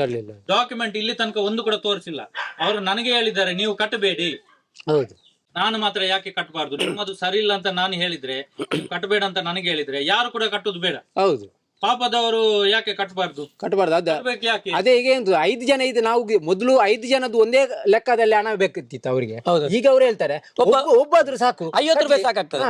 ಡಾಕ್ಯುಮೆಂಟ್ ಇಲ್ಲಿ ತನಕ ಒಂದು ಕೂಡ ತೋರಿಸಿಲ್ಲ. ಅವರು ನನಗೆ ಹೇಳಿದ್ದಾರೆ ನೀವು ಕಟ್ಟಬೇಡಿ. ನಾನು ಮಾತ್ರ ಯಾಕೆ ಕಟ್ಟಬಾರ್ದು? ನಿಮ್ಮದು ಸರಿ ಇಲ್ಲ ಅಂತ ನಾನು ಹೇಳಿದ್ರೆ ಕಟ್ಟಬೇಡ ಅಂತ ನನಗೆ ಹೇಳಿದ್ರೆ ಯಾರು ಕೂಡ ಕಟ್ಟುದು ಬೇಡ. ಹೌದು. ಪಾಪದವರು ಯಾಕೆ ಕಟ್ಟಬಾರ್ದು ಕಟ್ಟಬಾರ್ದು ಅದ. ಕಟ್ಬೇಕು ಯಾಕೆ? ಅದೇ ಈಗ ಏನು ಐದು ಜನ ಇದು ನಾವು ಮೊದಲು ಐದು ಜನದ್ದು ಒಂದೇ ಲೆಕ್ಕದಲ್ಲಿ ಹಣ ಬೇಕಿತ್ತು ಅವರಿಗೆ. ಹೌದು. ಈಗ ಅವ್ರು ಹೇಳ್ತಾರೆ ಒಬ್ಬ ಒಬ್ಬಾದ್ರೂ ಸಾಕು ಐವತ್ತು ರೂಪಾಯಿ ಸಾಕಾಗ್ತದೆ.